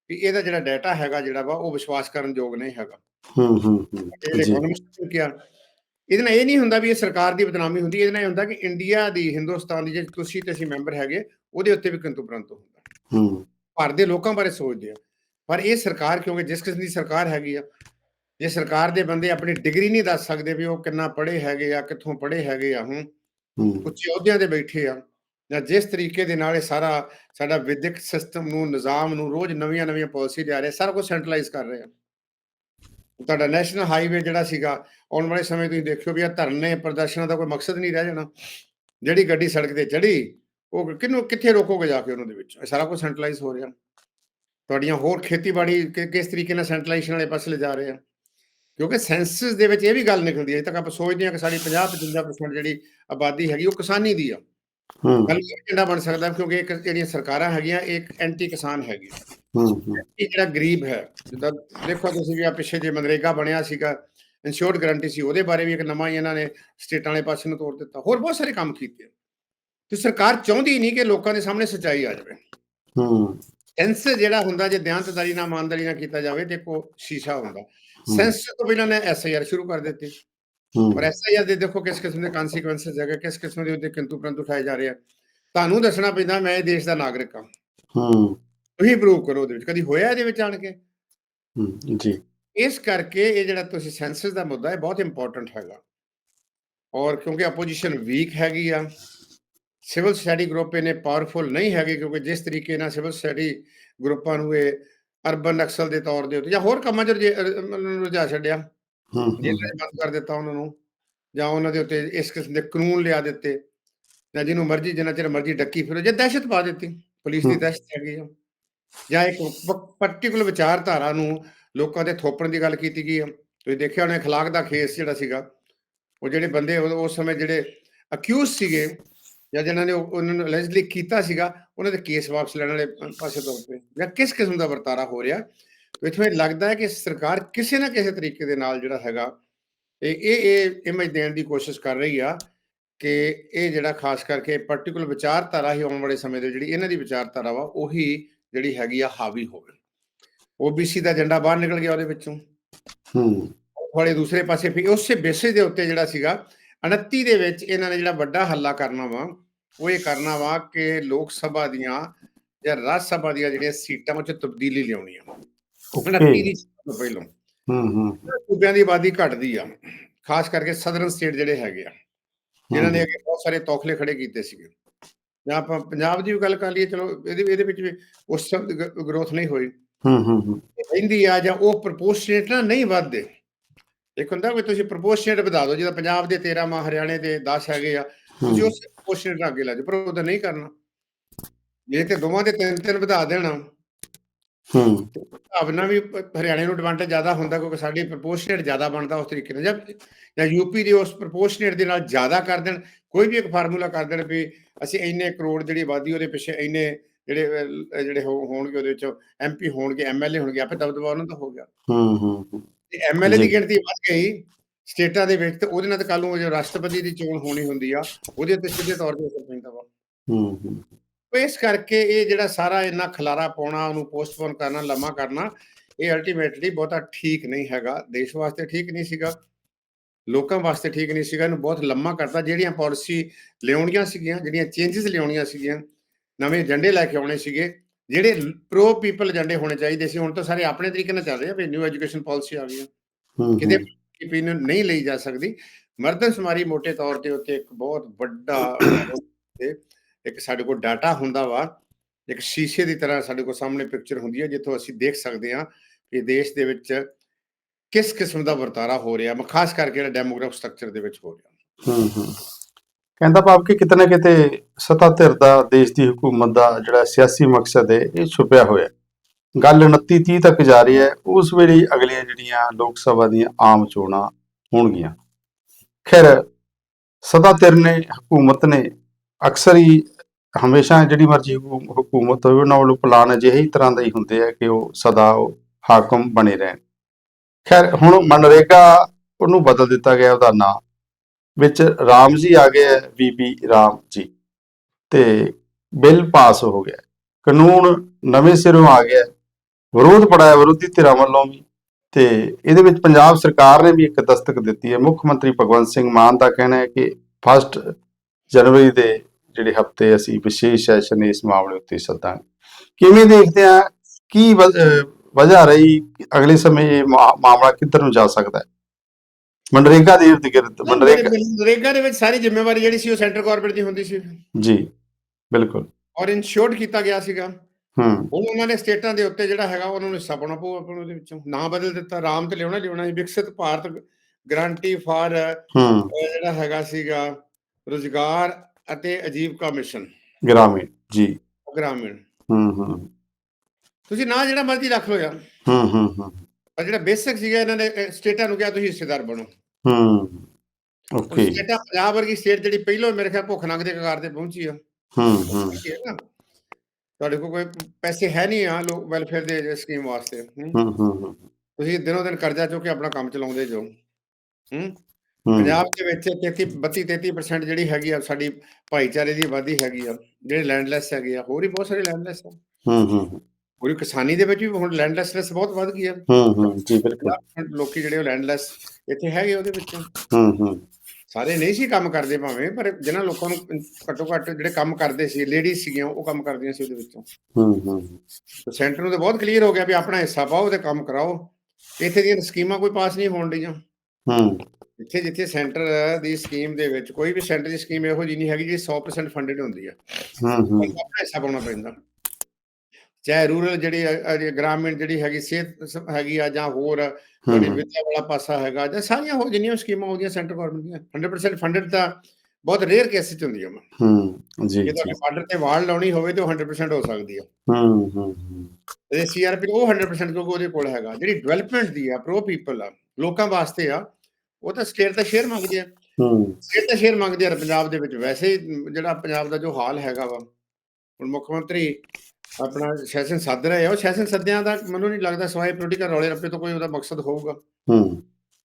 ਕਿ ਇਹਦਾ ਜਿਹੜਾ ਡਾਟਾ ਹੈਗਾ ਜਿਹੜਾ ਵਾ ਉਹ ਵਿਸ਼ਵਾਸ ਕਰਨ ਯੋਗ ਨਹੀਂ ਹੈਗਾ। ਹੂੰ ਹੂੰ ਹੂੰ। ਜਿਹੜੇ ਜੀ। ਇਕਨੋਮਿਸਟ ਨੇ ਕਿਹਾ ਇਹਦੇ ਨਾਲ ਇਹ ਨਹੀਂ ਹੁੰਦਾ ਵੀ ਇਹ ਸਰਕਾਰ ਦੀ ਬਦਨਾਮੀ ਹੁੰਦੀ ਇਹਦੇ ਨਾਲ ਇਹ ਹੁੰਦਾ ਕਿ ਇੰਡੀਆ ਦੀ ਹਿੰਦੁਸਤਾਨ ਦੀ ਜੇ ਤੁਸੀਂ ਤੇ ਅਸੀਂ ਮੈਂਬਰ ਹੈਗੇ ਉਹਦੇ ਉੱਤੇ ਵੀ ਕਿੰਤੂ ਪ੍ਰੰਤੂ ਹੁੰਦਾ। ਹੂੰ। ਭਾਰਤ ਦੇ ਲੋਕਾਂ ਬਾਰੇ ਸੋਚਦੇ ਆ। ਪਰ ਇਹ ਸਰਕਾਰ ਕਿਉਂਕਿ ਜਿਸ ਕਿਸਮ ਦੀ ਸਰਕਾਰ ਹੈਗੀ ਆ ਜੇ ਸਰਕਾਰ ਦੇ ਬੰਦੇ ਆਪਣੀ ਡਿਗਰੀ ਨਹੀਂ ਦੱਸ ਸਕਦੇ ਵੀ ਉਹ ਕਿੰਨਾ ਪੜ੍ਹੇ ਹੈਗੇ ਆ ਕਿੱਥੋਂ ਪੜ੍ਹੇ ਹੈਗੇ ਆ ਹੂੰ। ਉੱਚੇ ਅਹੁਦਿਆਂ ਤੇ ਬੈਠੇ ਆ ਜਾਂ ਜਿਸ ਤਰੀਕੇ ਦੇ ਨਾਲ ਇਹ ਸਾਰਾ ਸਾਡਾ ਵਿਦਿਅਕ ਸਿਸਟਮ ਨੂੰ ਨਿਜ਼ਾਮ ਨੂੰ ਰੋਜ਼ ਨਵੀਆਂ ਨਵੀਆਂ ਪਾਲਿਸੀ ਲਿਆ ਰਹੇ ਸਾਰਾ ਕੁਝ ਸੈਂਟਰਲਾਈਜ਼ ਕਰ ਰਹੇ ਆ। ਤੁਹਾਡਾ ਨੈਸ਼ਨਲ ਹਾਈਵੇ ਜਿਹੜਾ ਸੀਗਾ, ਆਉਣ ਵਾਲੇ ਸਮੇਂ ਤੁਸੀਂ ਦੇਖਿਓ ਵੀ ਆ ਧਰਨੇ ਪ੍ਰਦਰਸ਼ਨਾਂ ਦਾ ਕੋਈ ਮਕਸਦ ਨਹੀਂ ਰਹਿ ਜਾਣਾ। ਜਿਹੜੀ ਗੱਡੀ ਸੜਕ ਤੇ ਚੜੀ ਉਹ ਕਿਹਨੂੰ, ਕਿੱਥੇ ਰੋਕੋਗੇ ਜਾ ਕੇ ਉਹਨਾਂ ਦੇ ਵਿੱਚ? ਇਹ ਸਾਰਾ ਕੁਝ ਸੈਂਟਰਲਾਈਜ਼ ਹੋ ਰਿਹਾ। ਤੁਹਾਡੀਆਂ ਹੋਰ ਖੇਤੀਬਾੜੀ ਕਿ- ਕਿਸ ਤਰੀਕੇ ਨਾਲ ਸੈਂਟਰਲਾਈਜ਼ੇਸ਼ਨ ਵਾਲੇ ਪਾਸੇ ਲੈ ਜਾ ਰਹੇ ਆ? ਕਿਉਂਕਿ ਸੈਂਸਸ ਦੇ ਵਿੱਚ ਇਹ ਵੀ ਗੱਲ ਨਿਕਲਦੀ ਹੈ, ਅਜੇ ਤੱਕ ਆਪਾਂ ਸੋਚਦੇ ਹਾਂ ਕਿ ਸਾਡੀ 50-55% ਜਿਹੜੀ ਆਬਾਦੀ ਹੈਗੀ, ਉਹ ਕਿਸਾਨੀ ਦੀ ਆ। ਹੂੰ। ਏਜੰਡਾ ਬਣ ਸਕਦਾ? ਕਿਉਂਕਿ ਇੱਕ ਜਿਹੜੀਆਂ ਸਰਕਾਰਾਂ ਹੈਗੀਆਂ ਇੱਕ ਐਂਟੀ ਕਿਸਾਨ ਹੈਗੀ। ਹੂੰ ਹੂੰ। ਇਹ ਜਿਹੜਾ ਗਰੀਬ ਹੈ ਜਿੱਦਾਂ ਦੇਖੋ ਤੁਸੀਂ ਵੀ ਆ ਪਿੱਛੇ ਜੇ ਮਨਰੇਗਾ ਬਣਿਆ ਸੀਗਾ ਇੰਸ਼ੋਰਡ ਗਾਰੰਟੀ ਸੀ ਉਹਦੇ ਬਾਰੇ ਵੀ ਇੱਕ ਨਵਾਂ ਹੀ ਇਹਨਾਂ ਨੇ ਸਟੇਟਾਂ ਵਾਲੇ ਪਾਸੇ ਨੂੰ ਤੋੜ ਦਿੱਤਾ। ਹੋਰ ਬਹੁਤ ਸਾਰੇ ਕੰਮ ਕੀਤੇ। ਤੇ ਸਰਕਾਰ ਚਾਹੁੰਦੀ ਨਹੀਂ ਕਿ ਲੋਕਾਂ ਦੇ ਸਾਹਮਣੇ ਸੱਚਾਈ ਆ ਜਾਵੇ। ਹੂੰ। ਸੈਂਸ ਜਿਹੜਾ ਹੁੰਦਾ ਜੇ ਦਿਆਂਤਦਾਰੀ ਨਾਲ ਇਮਾਨਦਾਰੀ ਨਾਲ ਕੀਤਾ ਜਾਵੇ ਤੇ ਕੋ ਸ਼ੀਸ਼ਾ ਹੁੰਦਾ। ਸੈਂਸ ਤੋਂ ਪਹਿਲਾਂ ਨੇ ਐਸਆਈਆਰ ਸ਼ੁਰੂ ਕਰ ਦਿੱਤੀ। ਹੂੰ। ਔਰ ਐਸਆਈਆਰ ਦੇ ਦੇਖੋ ਕਿਸ ਕਿਸਮ ਦੇ ਕਨਸੀਕੁਐਂਸਸ ਹੈਗੇ ਕਿਸ ਕਿਸਮ ਦੇ ਉੱਤੇ ਕਿੰਤੂ ਪ੍ਰੰਤੂ ਉਠਾਏ ਜਾ ਰਹੇ ਆ। ਤੁਹਾਨੂੰ ਦੱਸਣਾ ਪੈਂਦਾ ਮੈਂ ਇਹ ਦੇਸ਼ ਦਾ ਨਾਗਰਿਕ ਹਾਂ। ਹੂੰ। ਤੁਸੀਂ ਪ੍ਰੂਵ ਕਰੋ ਉਹਦੇ ਵਿੱਚ। ਕਦੀ ਹੋਇਆ ਇਹਦੇ ਵਿੱਚ ਆਣ ਕੇ? ਹੂੰ ਜੀ। ਇਸ ਕਰਕੇ ਇਹ ਜਿਹੜਾ ਤੁਸੀਂ ਸੈਂਸਸ ਦਾ ਮੁੱਦਾ ਹੈ ਬਹੁਤ ਇੰਪੋਰਟੈਂਟ ਹੈਗਾ। ਔਰ ਕਿਉਂਕਿ ਆਪੋਜੀਸ਼ਨ ਵੀਕ ਹੈਗੀ ਆ ਸਿਵਲ ਸੋਸਾਇਟੀ ਗਰੁੱਪ ਇਹਨੇ ਪਾਵਰਫੁਲ ਨਹੀਂ ਹੈਗੇ ਕਿਉਂਕਿ ਜਿਸ ਤਰੀਕੇ ਨਾਲ ਸਿਵਲ ਸੋਸਾਇਟੀ ਗਰੁੱਪਾਂ ਨੂੰ ਇਹ ਅਰਬਨ ਨਕਸਲ ਦੇ ਤੌਰ ਦੇ ਉੱਤੇ ਜਾਂ ਹੋਰ ਕੰਮਾਂ 'ਚ ਰੁਝਾ ਛੱਡਿਆ। ਹੂੰ ਜੇਲ੍ਹਾਂ 'ਚ ਬੰਦ ਕਰ ਦਿੱਤਾ ਉਹਨਾਂ ਨੂੰ ਜਾਂ ਉਹਨਾਂ ਦੇ ਉੱਤੇ ਇਸ ਕਿਸਮ ਦੇ ਕਾਨੂੰਨ ਲਿਆ ਦਿੱਤੇ ਜਾਂ ਜਿਹਨੂੰ ਮਰਜ਼ੀ ਜਿੰਨਾ ਚਿਰ ਮਰਜ਼ੀ ਡੱਕੀ ਫਿਰੋ ਜਾਂ ਦਹਿਸ਼ਤ ਪਾ ਦਿੱਤੀ ਪੁਲਿਸ ਦੀ। ਦਹਿਸ਼ਤ ਹੈਗੀ ਆ। ਜਾਂ ਇੱਕ ਪਾਰਟਿਕੂਲਰ ਵਿਚਾਰਧਾਰਾ ਨੂੰ ਲੋਕਾਂ ਦੇ ਥੋਪਣ ਦੀ ਗੱਲ ਕੀਤੀ ਗਈ ਆ। ਤੁਸੀਂ ਦੇਖਿਆ ਹੋਣਾ ਅਖਲਾਕ ਦਾ ਕੇਸ ਜਿਹੜਾ ਸੀਗਾ ਉਹ ਜਿਹੜੇ ਬੰਦੇ ਉਸ ਸਮੇਂ ਜਿਹੜੇ ਅਕਿਊਜ਼ ਸੀਗੇ ਜਾਂ ਜਿਨ੍ਹਾਂ ਨੇ ਉਹ- ਉਹਨਾਂ ਨੂੰ ਅਲੈਜਲੀ ਕੀਤਾ ਸੀਗਾ ਉਹਨਾਂ ਦੇ ਕੇਸ ਵਾਪਸ ਲੈਣ ਵਾਲੇ ਪਾਸੇ ਤੇ ਜਾਂ ਕਿਸ ਕਿਸਮ ਦਾ ਵਰਤਾਰਾ ਹੋ ਰਿਹਾ ਇੱਥੋਂ ਇਹ ਲੱਗਦਾ ਹੈ ਕਿ ਸਰਕਾਰ ਕਿਸੇ ਨਾ ਕਿਸੇ ਤਰੀਕੇ ਦੇ ਨਾਲ ਜਿਹੜਾ ਹੈਗਾ ਇਹ ਇਹ ਇਹ ਇਮੇਜ ਦੇਣ ਦੀ ਕੋਸ਼ਿਸ਼ ਕਰ ਰਹੀ ਆ ਕਿ ਇਹ ਜਿਹੜਾ ਖਾਸ ਕਰਕੇ ਪਾਰਟਿਕੂਲਰ ਵਿਚਾਰਧਾਰਾ ਹੀ ਆਉਣ ਵਾਲੇ ਸਮੇਂ ਦੇ ਜਿਹੜੀ ਇਹਨਾਂ ਦੀ ਵਿਚਾਰਧਾਰਾ ਵਾ ਉਹੀ ਜਿਹੜੀ ਹੈਗੀ ਆ ਹਾਵੀ ਹੋਵੇ। ਓਬੀਸੀ ਦਾ ਏਜੰਡਾ ਬਾਹਰ ਨਿਕਲ ਗਿਆ ਉਹਦੇ ਵਿੱਚੋਂ। ਹੂੰ। ਵਾਲੇ ਦੂਸਰੇ ਪਾਸੇ ਫਿਰ ਉਸੇ ਬੇਸਿਸ ਦੇ ਉੱਤੇ ਜਿਹੜਾ ਸੀਗਾ 29 ਦੇ ਵਿੱਚ ਇਹਨਾਂ ਨੇ ਜਿਹੜਾ ਵੱਡਾ ਹੱਲਾ ਕਰਨਾ ਵਾ ਉਹ ਇਹ ਕਰਨਾ ਵਾ ਕਿ ਲੋਕ ਸਭਾ ਦੀਆਂ ਜਾਂ ਰਾਜ ਸਭਾ ਦੀਆਂ ਜਿਹੜੀਆਂ ਸੀਟਾਂ ਵਿੱਚ ਤਬਦੀਲੀ ਲਿਆਉਣੀ ਆ। 29 ਓਕੇ ਦੀ ਸੀਟ ਤੋਂ ਪਹਿਲਾਂ। ਹੂੰ ਹੂੰ। ਸੂਬਿਆਂ ਦੀ ਆਬਾਦੀ ਘਟਦੀ ਆ ਖਾਸ ਕਰਕੇ ਸਦਰਨ ਸਟੇਟ ਜਿਹੜੇ ਹੈਗੇ ਆ ਜਿਨ੍ਹਾਂ ਨੇ ਅੱਗੇ ਬਹੁਤ ਸਾਰੇ ਤੌਖਲੇ ਖੜੇ ਕੀਤੇ ਸੀਗੇ। ਜਾਂ ਆਪਾਂ ਪੰਜਾਬ ਦੀ ਵੀ ਗੱਲ ਕਰ ਲਈਏ ਚਲੋ ਇਹਦੇ ਇਹਦੇ ਵਿੱਚ ਵੀ ਉਸ ਸਮੇਂ ਦੀ ਗਰੋਥ ਨਹੀਂ ਹੋਈ। ਹੂੰ ਹੂੰ ਹੂੰ। ਰਹਿੰਦੀ ਆ ਜਾਂ ਉਹ ਪ੍ਰਪੋਰਸ਼ਨੇਟ ਨਾ ਨਹੀਂ ਵੱਧਦੇ। ਇੱਕ ਹੁੰਦਾ ਵੀ ਤੁਸੀਂ ਪ੍ਰਪੋਰਸ਼ਨੇਟ ਵਧਾ ਦਿਓ ਜਿਹਦਾ ਪੰਜਾਬ ਦੇ 13 ਮਾ ਹਰਿਆਣੇ ਦੇ 10 ਹੈਗੇ ਆ ਤੁਸੀਂ ਉਸ ਪ੍ਰਪੋਰਸ਼ਨੇਟ ਅੱਗੇ ਲੈ ਜਾਓ ਪਰ ਉਹਦਾ ਨਹੀਂ ਕਰਨਾ। ਜੇ ਤੇ ਦੋਵਾਂ ਦੇ ਤਿੰਨ ਤਿੰਨ ਵਧਾ ਦੇਣਾ ਹੂੰ। ਭਾਵਨਾ ਵੀ ਹਰਿਆਣੇ ਨੂੰ ਐਡਵਾਂਟੇਜ ਜ਼ਿਆਦਾ ਹੁੰਦਾ ਕਿਉਂਕਿ ਸਾਡੀ ਪ੍ਰਪੋਰਸ਼ਨੇਟ ਜ਼ਿਆਦਾ ਬਣਦਾ ਉਸ ਤਰੀਕੇ ਨਾਲ। ਜਾਂ ਜਾਂ ਯੂਪੀ ਦੇ ਉਸ ਪ੍ਰਪੋਰਸ਼ਨੇਟ ਦੇ ਨਾਲ ਜ਼ਿਆਦਾ ਕਰ ਦੇਣ। ਕੋਈ ਵੀ ਇੱਕ ਫਾਰਮੂਲਾ ਕਰ ਦੇਣ ਵੀ ਅਸੀਂ ਇੰਨੇ ਕਰੋੜ ਜਿਹੜੀ ਆਬਾਦੀ ਉਹਦੇ ਪਿੱਛੇ ਇੰਨੇ ਜਿਹੜੇ ਜਿਹੜੇ ਹੋਣਗੇ ਉਹਦੇ ਵਿੱਚੋਂ ਐਮਪੀ ਹੋਣਗੇ ਐਮਐਲਏ ਹੋਣਗੇ ਆਪੇ ਦਬਦਬਾ ਉਹਨਾਂ ਦਾ ਹੋ ਗਿਆ। ਹੂੰ ਹੂੰ ਐਮਐਲਏ ਦੀ। ਗਿਣਤੀ ਵੱਧ ਗਈ ਸਟੇਟਾਂ ਦੇ ਵਿੱਚ ਤੇ ਉਹਦੇ ਨਾਲ ਤਾਂ ਕੱਲ ਨੂੰ ਜੋ ਰਾਸ਼ਟਰਪਤੀ ਦੀ ਚੋਣ ਹੋਣੀ ਹੁੰਦੀ ਆ। ਉਹਦੇ ਤੇ ਸਿੱਧੇ ਤੌਰ ਤੇ ਅਸਰ ਪੈਂਦਾ ਵਾ। ਹੂੰ ਹੂੰ। ਇਸ ਕਰਕੇ ਇਹ ਜਿਹੜਾ ਸਾਰਾ ਇੰਨਾ ਖਲਾਰਾ ਪਾਉਣਾ ਉਹਨੂੰ ਪੋਸਟਪੋਨ ਕਰਨਾ ਲੰਮਾ ਕਰਨਾ ਇਹ ਅਲਟੀਮੇਟਲੀ ਬਹੁਤਾ ਠੀਕ ਨਹੀਂ ਹੈਗਾ। ਦੇਸ਼ ਵਾਸਤੇ ਠੀਕ ਨਹੀਂ ਸੀਗਾ। ਲੋਕਾਂ ਵਾਸਤੇ ਠੀਕ ਨਹੀਂ ਸੀਗਾ। ਇਹਨੂੰ ਬਹੁਤ ਲੰਮਾ ਕਰਤਾ। ਜਿਹੜੀਆਂ ਪਾਲਿਸੀ ਲਿਆਉਣੀਆਂ ਸੀਗੀਆਂ ਜਿਹੜੀਆਂ ਚੇਂਜਸ ਲਿਆਉਣੀਆਂ ਸੀਗੀਆਂ ਨਵੇਂ ਏਜੰਡੇ ਲੈ ਕੇ ਆਉਣੇ ਸੀਗੇ ਜਿਹੜੇ ਪ੍ਰੋ ਪੀਪਲ ਏਜੰਡੇ ਹੋਣੇ ਚਾਹੀਦੇ ਸੀ। ਹੁਣ ਤਾਂ ਸਾਰੇ ਆਪਣੇ ਤਰੀਕੇ ਨਾਲ ਚੱਲ ਰਹੇ ਆ ਵੀ ਨਿਊ ਐਜੂਕੇਸ਼ਨ ਪਾਲਿਸੀ ਆ ਗਈ ਕਿਤੇ opinion ਨਹੀਂ ਲਈ ਜਾ ਸਕਦੀ। ਮਰਦਮਸ਼ੁਮਾਰੀ ਮੋٹے ਤੌਰ ਤੇ ਉੱਤੇ ਇੱਕ ਬਹੁਤ ਵੱਡਾ ਤੇ ਇੱਕ ਸਾਡੇ ਕੋਲ ਡਾਟਾ ਹੁੰਦਾ ਵਾ, ਇੱਕ ਸ਼ੀਸ਼ੇ ਦੀ ਤਰ੍ਹਾਂ ਸਾਡੇ ਕੋਲ ਸਾਹਮਣੇ ਪਿਕਚਰ ਹੁੰਦੀ ਹੈ ਜਿੱਥੋਂ ਅਸੀਂ ਦੇਖ ਸਕਦੇ ਹਾਂ ਕਿ ਦੇਸ਼ ਦੇ ਵਿੱਚ ਕਿਸ ਕਿਸਮ ਦਾ ਵਰਤਾਰਾ ਹੋ ਰਿਹਾ ਮ- ਖਾਸ ਕਰਕੇ ਜਿਹੜਾ ਡੈਮੋਗ੍ਰਾਫਿਕ ਸਟਰਕਚਰ ਦੇ ਵਿੱਚ ਹੋ ਰਿਹਾ। ਹੂੰ ਹੂੰ। ਕਹਿੰਦਾ ਭਾਵ ਕਿ ਕਿਤੇ ਨਾ ਕਿਤੇ ਸਤਾ ਧਿਰ ਦਾ ਦੇਸ਼ ਦੀ ਹਕੂਮਤ ਦਾ ਜਿਹੜਾ ਸਿਆਸੀ ਮਕਸਦ ਹੈ, ਇਹ ਛੁਪਿਆ ਹੋਇਆ। ਗੱਲ 29 30 ਤੱਕ ਜਾ ਰਹੀ ਹੈ, ਉਸ ਵੇਲੇ ਅਗਲੀਆਂ ਜਿਹੜੀਆਂ ਲੋਕ ਸਭਾ ਦੀਆਂ ਆਮ ਚੋਣਾਂ ਹੋਣਗੀਆਂ। ਖੈਰ ਸੱਤਾ ਧਿਰ ਨੇ, ਹਕੂਮਤ ਨੇ ਅਕਸਰ ਹੀ ਹਮੇਸ਼ਾ ਜਿਹੜੀ ਮਰਜ਼ੀ ਹਕੂ- ਹਕੂਮਤ ਹੋਵੇ, ਉਹਨਾਂ ਵੱਲੋਂ ਪਲਾਨ ਅਜਿਹੇ ਹੀ ਤਰ੍ਹਾਂ ਦੇ ਹੀ ਹੁੰਦੇ ਆ ਕਿ ਉਹ ਸਦਾ ਉਹ ਹਾਕਮ ਬਣੇ ਰਹਿਣ। ਖੈਰ, ਹੁਣ ਮਨਰੇਗਾ ਉਹਨੂੰ ਬਦਲ ਦਿੱਤਾ ਗਿਆ ਉਹਦਾ ਨਾਂ ਵਿੱਚ ਰਾਮ ਜੀ ਆ ਗਏ ਬੀਬੀ ਰਾਮ ਜੀ। ਤੇ ਬਿੱਲ ਪਾਸ ਹੋ ਗਿਆ। ਕਾਨੂੰਨ ਨਵੇਂ ਸਿਰੋਂ ਆ ਗਿਆ। ਵਿਰੋਧ ਪੜਾਇਆ ਵਿਰੋਧੀ ਧਿਰਾਂ ਵੱਲੋਂ ਵੀ। ਤੇ ਇਹਦੇ ਵਿੱਚ ਪੰਜਾਬ ਸਰਕਾਰ ਨੇ ਵੀ ਇੱਕ ਦਸਤਕ ਦਿੱਤੀ ਹੈ। ਮੁੱਖ ਮੰਤਰੀ ਭਗਵੰਤ ਸਿੰਘ ਮਾਨ ਦਾ ਕਹਿਣਾ ਹੈ ਕਿ ਫਸਟ ਜਨਵਰੀ ਦੇ ਜਿਹੜੇ ਹਫ਼ਤੇ ਅਸੀਂ ਵਿਸ਼ੇਸ਼ ਸੈਸ਼ਨ ਇਸ ਮਾਮਲੇ ਉੱਤੇ ਸੱਦਾਂਗੇ। ਕਿਵੇਂ ਦੇਖਦੇ ਆ? ਕੀ ਵਜ੍ਹਾ ਰਹੀ? ਅਗਲੇ ਸਮੇਂ ਇਹ ਮਾਮਲਾ ਕਿੱਧਰ ਨੂੰ ਜਾ ਸਕਦਾ ਹੈ? ਮਨਰੇਗਾ ਦੇ ਇਰਦ ਗਿਰਦ ਮਨਰੇਗਾ ਨਰੇਗਾ ਦੇ ਵਿੱਚ ਸਾਰੀ ਜ਼ਿੰਮੇਵਾਰੀ ਜਿਹੜੀ ਸੀ ਉਹ ਸੈਂਟਰ ਗਵਰਨਮੈਂਟ ਦੀ ਹੁੰਦੀ ਸੀ। ਜੀ ਬਿਲਕੁਲ। ਔਰ ਇਨਸ਼ੋਰਡ ਕੀਤਾ ਗਿਆ ਸੀਗਾ। ਹੂੰ। ਹੁਣ ਉਹਨਾਂ ਨੇ ਸਟੇਟਾਂ ਦੇ ਉੱਤੇ ਜਿਹੜਾ ਹੈਗਾ ਉਹਨਾਂ ਨੂੰ ਹਿੱਸਾ ਪਾਉਣਾ ਪਊ ਆਪਾਂ ਉਹਦੇ ਵਿੱਚੋਂ। ਨਾਂ ਬਦਲ ਦਿੱਤਾ ਰਾਮ ਤੇ ਲਿਆਉਣਾ ਲਿਆਉਣਾ ਸੀ ਵਿਕਸਿਤ ਭਾਰਤ ਗਰੰਟੀ ਫਾਰ ਹੂੰ। ਜਿਹੜਾ ਹੈਗਾ ਸੀਗਾ ਰੁਜ਼ਗਾਰ ਅਤੇ ਅਜੀਵਕਾ ਮਿਸ਼ਨ ਗ੍ਰਾਮੀਣ ਜੀ। ਗ੍ਰਾਮੀਣ। ਹੂੰ ਹੂੰ। ਤੁਸੀਂ ਨਾਂ ਜਿਹੜਾ ਮਰਜ਼ੀ ਰੱਖ ਲਓ ਯਾਰ। ਹੂੰ ਹੂੰ ਹੂੰ। ਪਰ ਜਿਹੜਾ ਬੇਸਿਕ ਸੀਗਾ ਇਹਨਾਂ ਨੇ ਸਟੇਟਾਂ ਨੂੰ ਕਿਹਾ ਤੁਸੀਂ ਹਿੱਸੇਦਾਰ ਬਣੋ। ਹੂੰ ਓਕੇ ਸਟੇਟਾਂ ਪੰਜਾਬ ਵਰਗੀ ਸਟੇਟ ਜਿਹੜੀ ਪਹਿਲੋਂ ਮੇਰੇ ਖਿਆਲ ਭੁੱਖ ਨੰਗ ਦੇ ਕਗਾਰ ਤੇ ਪਹੁੰਚੀ ਆ। ਹੂੰ ਹੂੰ। ਠੀਕ ਹੈ ਨਾ। ਤੁਹਾਡੇ ਕੋਲ ਕੋਈ ਪੈਸੇ ਹੈ ਨਹੀਂ ਆ ਲੋਕ ਵੈਲਫੇਅਰ ਦੇ ਸਕੀਮ ਵਾਸਤੇ। ਹੂੰ। ਹੂੰ ਤੁਸੀਂ ਦਿਨੋਂ ਦਿਨ ਕਰਜ਼ਾ ਚੁੱਕ ਕੇ ਆਪਣਾ ਕੰਮ ਚਲਾਉਂਦੇ ਜੋ ਹੂੰ। ਪੰਜਾਬ ਦੇ ਵਿੱਚ 33 32 33% ਜਿਹੜੀ ਹੈਗੀ ਆ ਸਾਡੀ ਭਾਈਚਾਰੇ ਦੀ ਆਬਾਦੀ ਹੈਗੀ ਆ। ਜਿਹੜੇ ਲੈਂਡਲੈਸ ਹੈਗੇ ਆ ਹੋਰ ਵੀ ਬਹੁਤ ਸਾਰੇ ਲੈਂਡਲੈਸ ਆ। ਹੂੰ ਹੂੰ ਪੂਰੀ ਕਿਸਾਨੀ ਦੇ ਵਿੱਚ ਵੀ ਹੁਣ ਲੈਂਡਲੈਸਨੈਸ ਬਹੁਤ ਵੱਧ ਗਈ ਆ। ਹੂੰ ਹੂੰ ਜੀ ਬਿਲਕੁਲ। 50% ਲੋਕੀ ਜਿਹੜੇ ਉਹ ਲੈਂਡਲੈਸ ਇੱਥੇ ਹੈਗੇ ਉਹਦੇ ਵਿੱਚ। ਹੂੰ ਹੂੰ। ਸਾਰੇ ਨਹੀਂ ਸੀ ਕੰਮ ਕਰਦੇ ਭਾਵੇਂ ਪਰ ਜਿਨ੍ਹਾਂ ਲੋਕਾਂ ਨੂੰ ਘੱਟੋ ਘੱਟ ਜਿਹੜੇ ਕੰਮ ਕਰਦੇ ਸੀ ਲੇਡੀਜ਼ ਸੀਗੀਆਂ ਉਹ ਕੰਮ ਕਰਦੀਆਂ ਸੀ ਉਹਦੇ ਵਿੱਚੋਂ। ਹੂੰ ਹੂੰ। ਸੈਂਟਰ ਨੂੰ ਤਾਂ ਬਹੁਤ ਕਲੀਅਰ ਹੋ ਗਿਆ ਵੀ ਆਪਣਾ ਹਿੱਸਾ ਪਾਓ ਤੇ ਕੰਮ ਕਰਾਓ। ਇੱਥੇ ਦੀਆਂ ਸਕੀਮਾਂ ਕੋਈ ਪਾਸ ਨਹੀਂ ਹੋਣ ਡੀਆਂ ਹੂੰ। ਜਿੱਥੇ ਜਿੱਥੇ ਸੈਂਟਰ ਦੀ ਸਕੀਮ ਦੇ ਵਿੱਚ ਕੋਈ ਵੀ ਸੈਂਟਰ ਦੀ ਸਕੀਮ ਇਹੋ ਜਿਹੀ ਨਹੀਂ ਹੈਗੀ ਜਿਹੜੀ 100% ਫੰਡਡ ਹੁੰਦੀ ਆ। ਹੂੰ ਹੂੰ। ਆਪਣਾ ਹਿੱਸਾ ਪਾਉਣਾ ਪੈਂਦਾ। ਚਾਹੇ ਰੂਰਲ ਜਿਹੜੀ ਗ੍ਰਾਮੀਣ ਜਿਹੜੀ ਹੈਗੀ ਸਿਹਤ ਹੈਗੀ ਆ ਜਾਂ ਹੋਰ ਹੂੰ ਵਿਦਿਆ ਵਾਲਾ ਪਾਸਾ ਹੈਗਾ ਜਾਂ ਸਾਰੀਆਂ ਹੋ ਜਿੰਨੀਆਂ ਸਕੀਮਾਂ ਆਉਂਦੀਆਂ ਸੈਂਟਰ ਗਵਰਨਮੈਂਟ ਦੀਆਂ 100% ਫੰਡਡ ਤਾਂ ਬਹੁਤ ਰੇਅਰ ਕੇਸਿਸ ਚ ਹੁੰਦੀਆਂ ਵਾ। ਹੂੰ ਜੀ ਜੇ ਤੁਹਾਡੇ ਬਾਰਡਰ ਤੇ ਵਾਲ ਲਾਉਣੀ ਹੋਵੇ ਤਾਂ ਉਹ 100% ਹੋ ਸਕਦੀ ਆ। ਹੂੰ ਹੂੰ ਹੂੰ। ਤੇ ਸੀਆਰਪੀ ਉਹ 100% ਕਿਉਂਕਿ ਉਹਦੇ ਕੋਲ ਹੈਗਾ। ਜਿਹੜੀ ਡਿਵੈਲਪਮੈਂਟ ਦੀ ਆ ਪ੍ਰੋ ਪੀਪਲ ਆ ਲੋਕਾਂ ਵਾਸਤੇ ਆ ਉਹ ਤਾਂ ਸਟੇਟ ਦਾ ਸ਼ੇਅਰ ਮੰਗਦੇ ਆ। ਹੂੰ। ਸ਼ੇਰ ਤਾਂ ਸ਼ੇਰ ਮੰਗਦੇ ਆ ਪੰਜਾਬ ਦੇ ਵਿੱਚ। ਵੈਸੇ ਜਿਹੜਾ ਪੰਜਾਬ ਦਾ ਜੋ ਹਾਲ ਹੈਗਾ ਵਾ ਹੁਣ ਮੁੱਖ ਮੰਤਰੀ ਆਪਣਾ ਸੈਸ਼ਨ ਸੱਦ ਰਹੇ ਆ। ਉਹ ਸੈਸ਼ਨ ਸੱਦਿਆਂ ਦਾ ਮੈਨੂੰ ਨਹੀਂ ਲੱਗਦਾ ਸਵਾਏ ਪੋਲੀਟੀਕਲ ਰੌਲੇ ਰੱਪੇ ਤੋਂ ਕੋਈ ਉਹਦਾ ਮਕਸਦ ਹੋਊਗਾ। ਹੂੰ।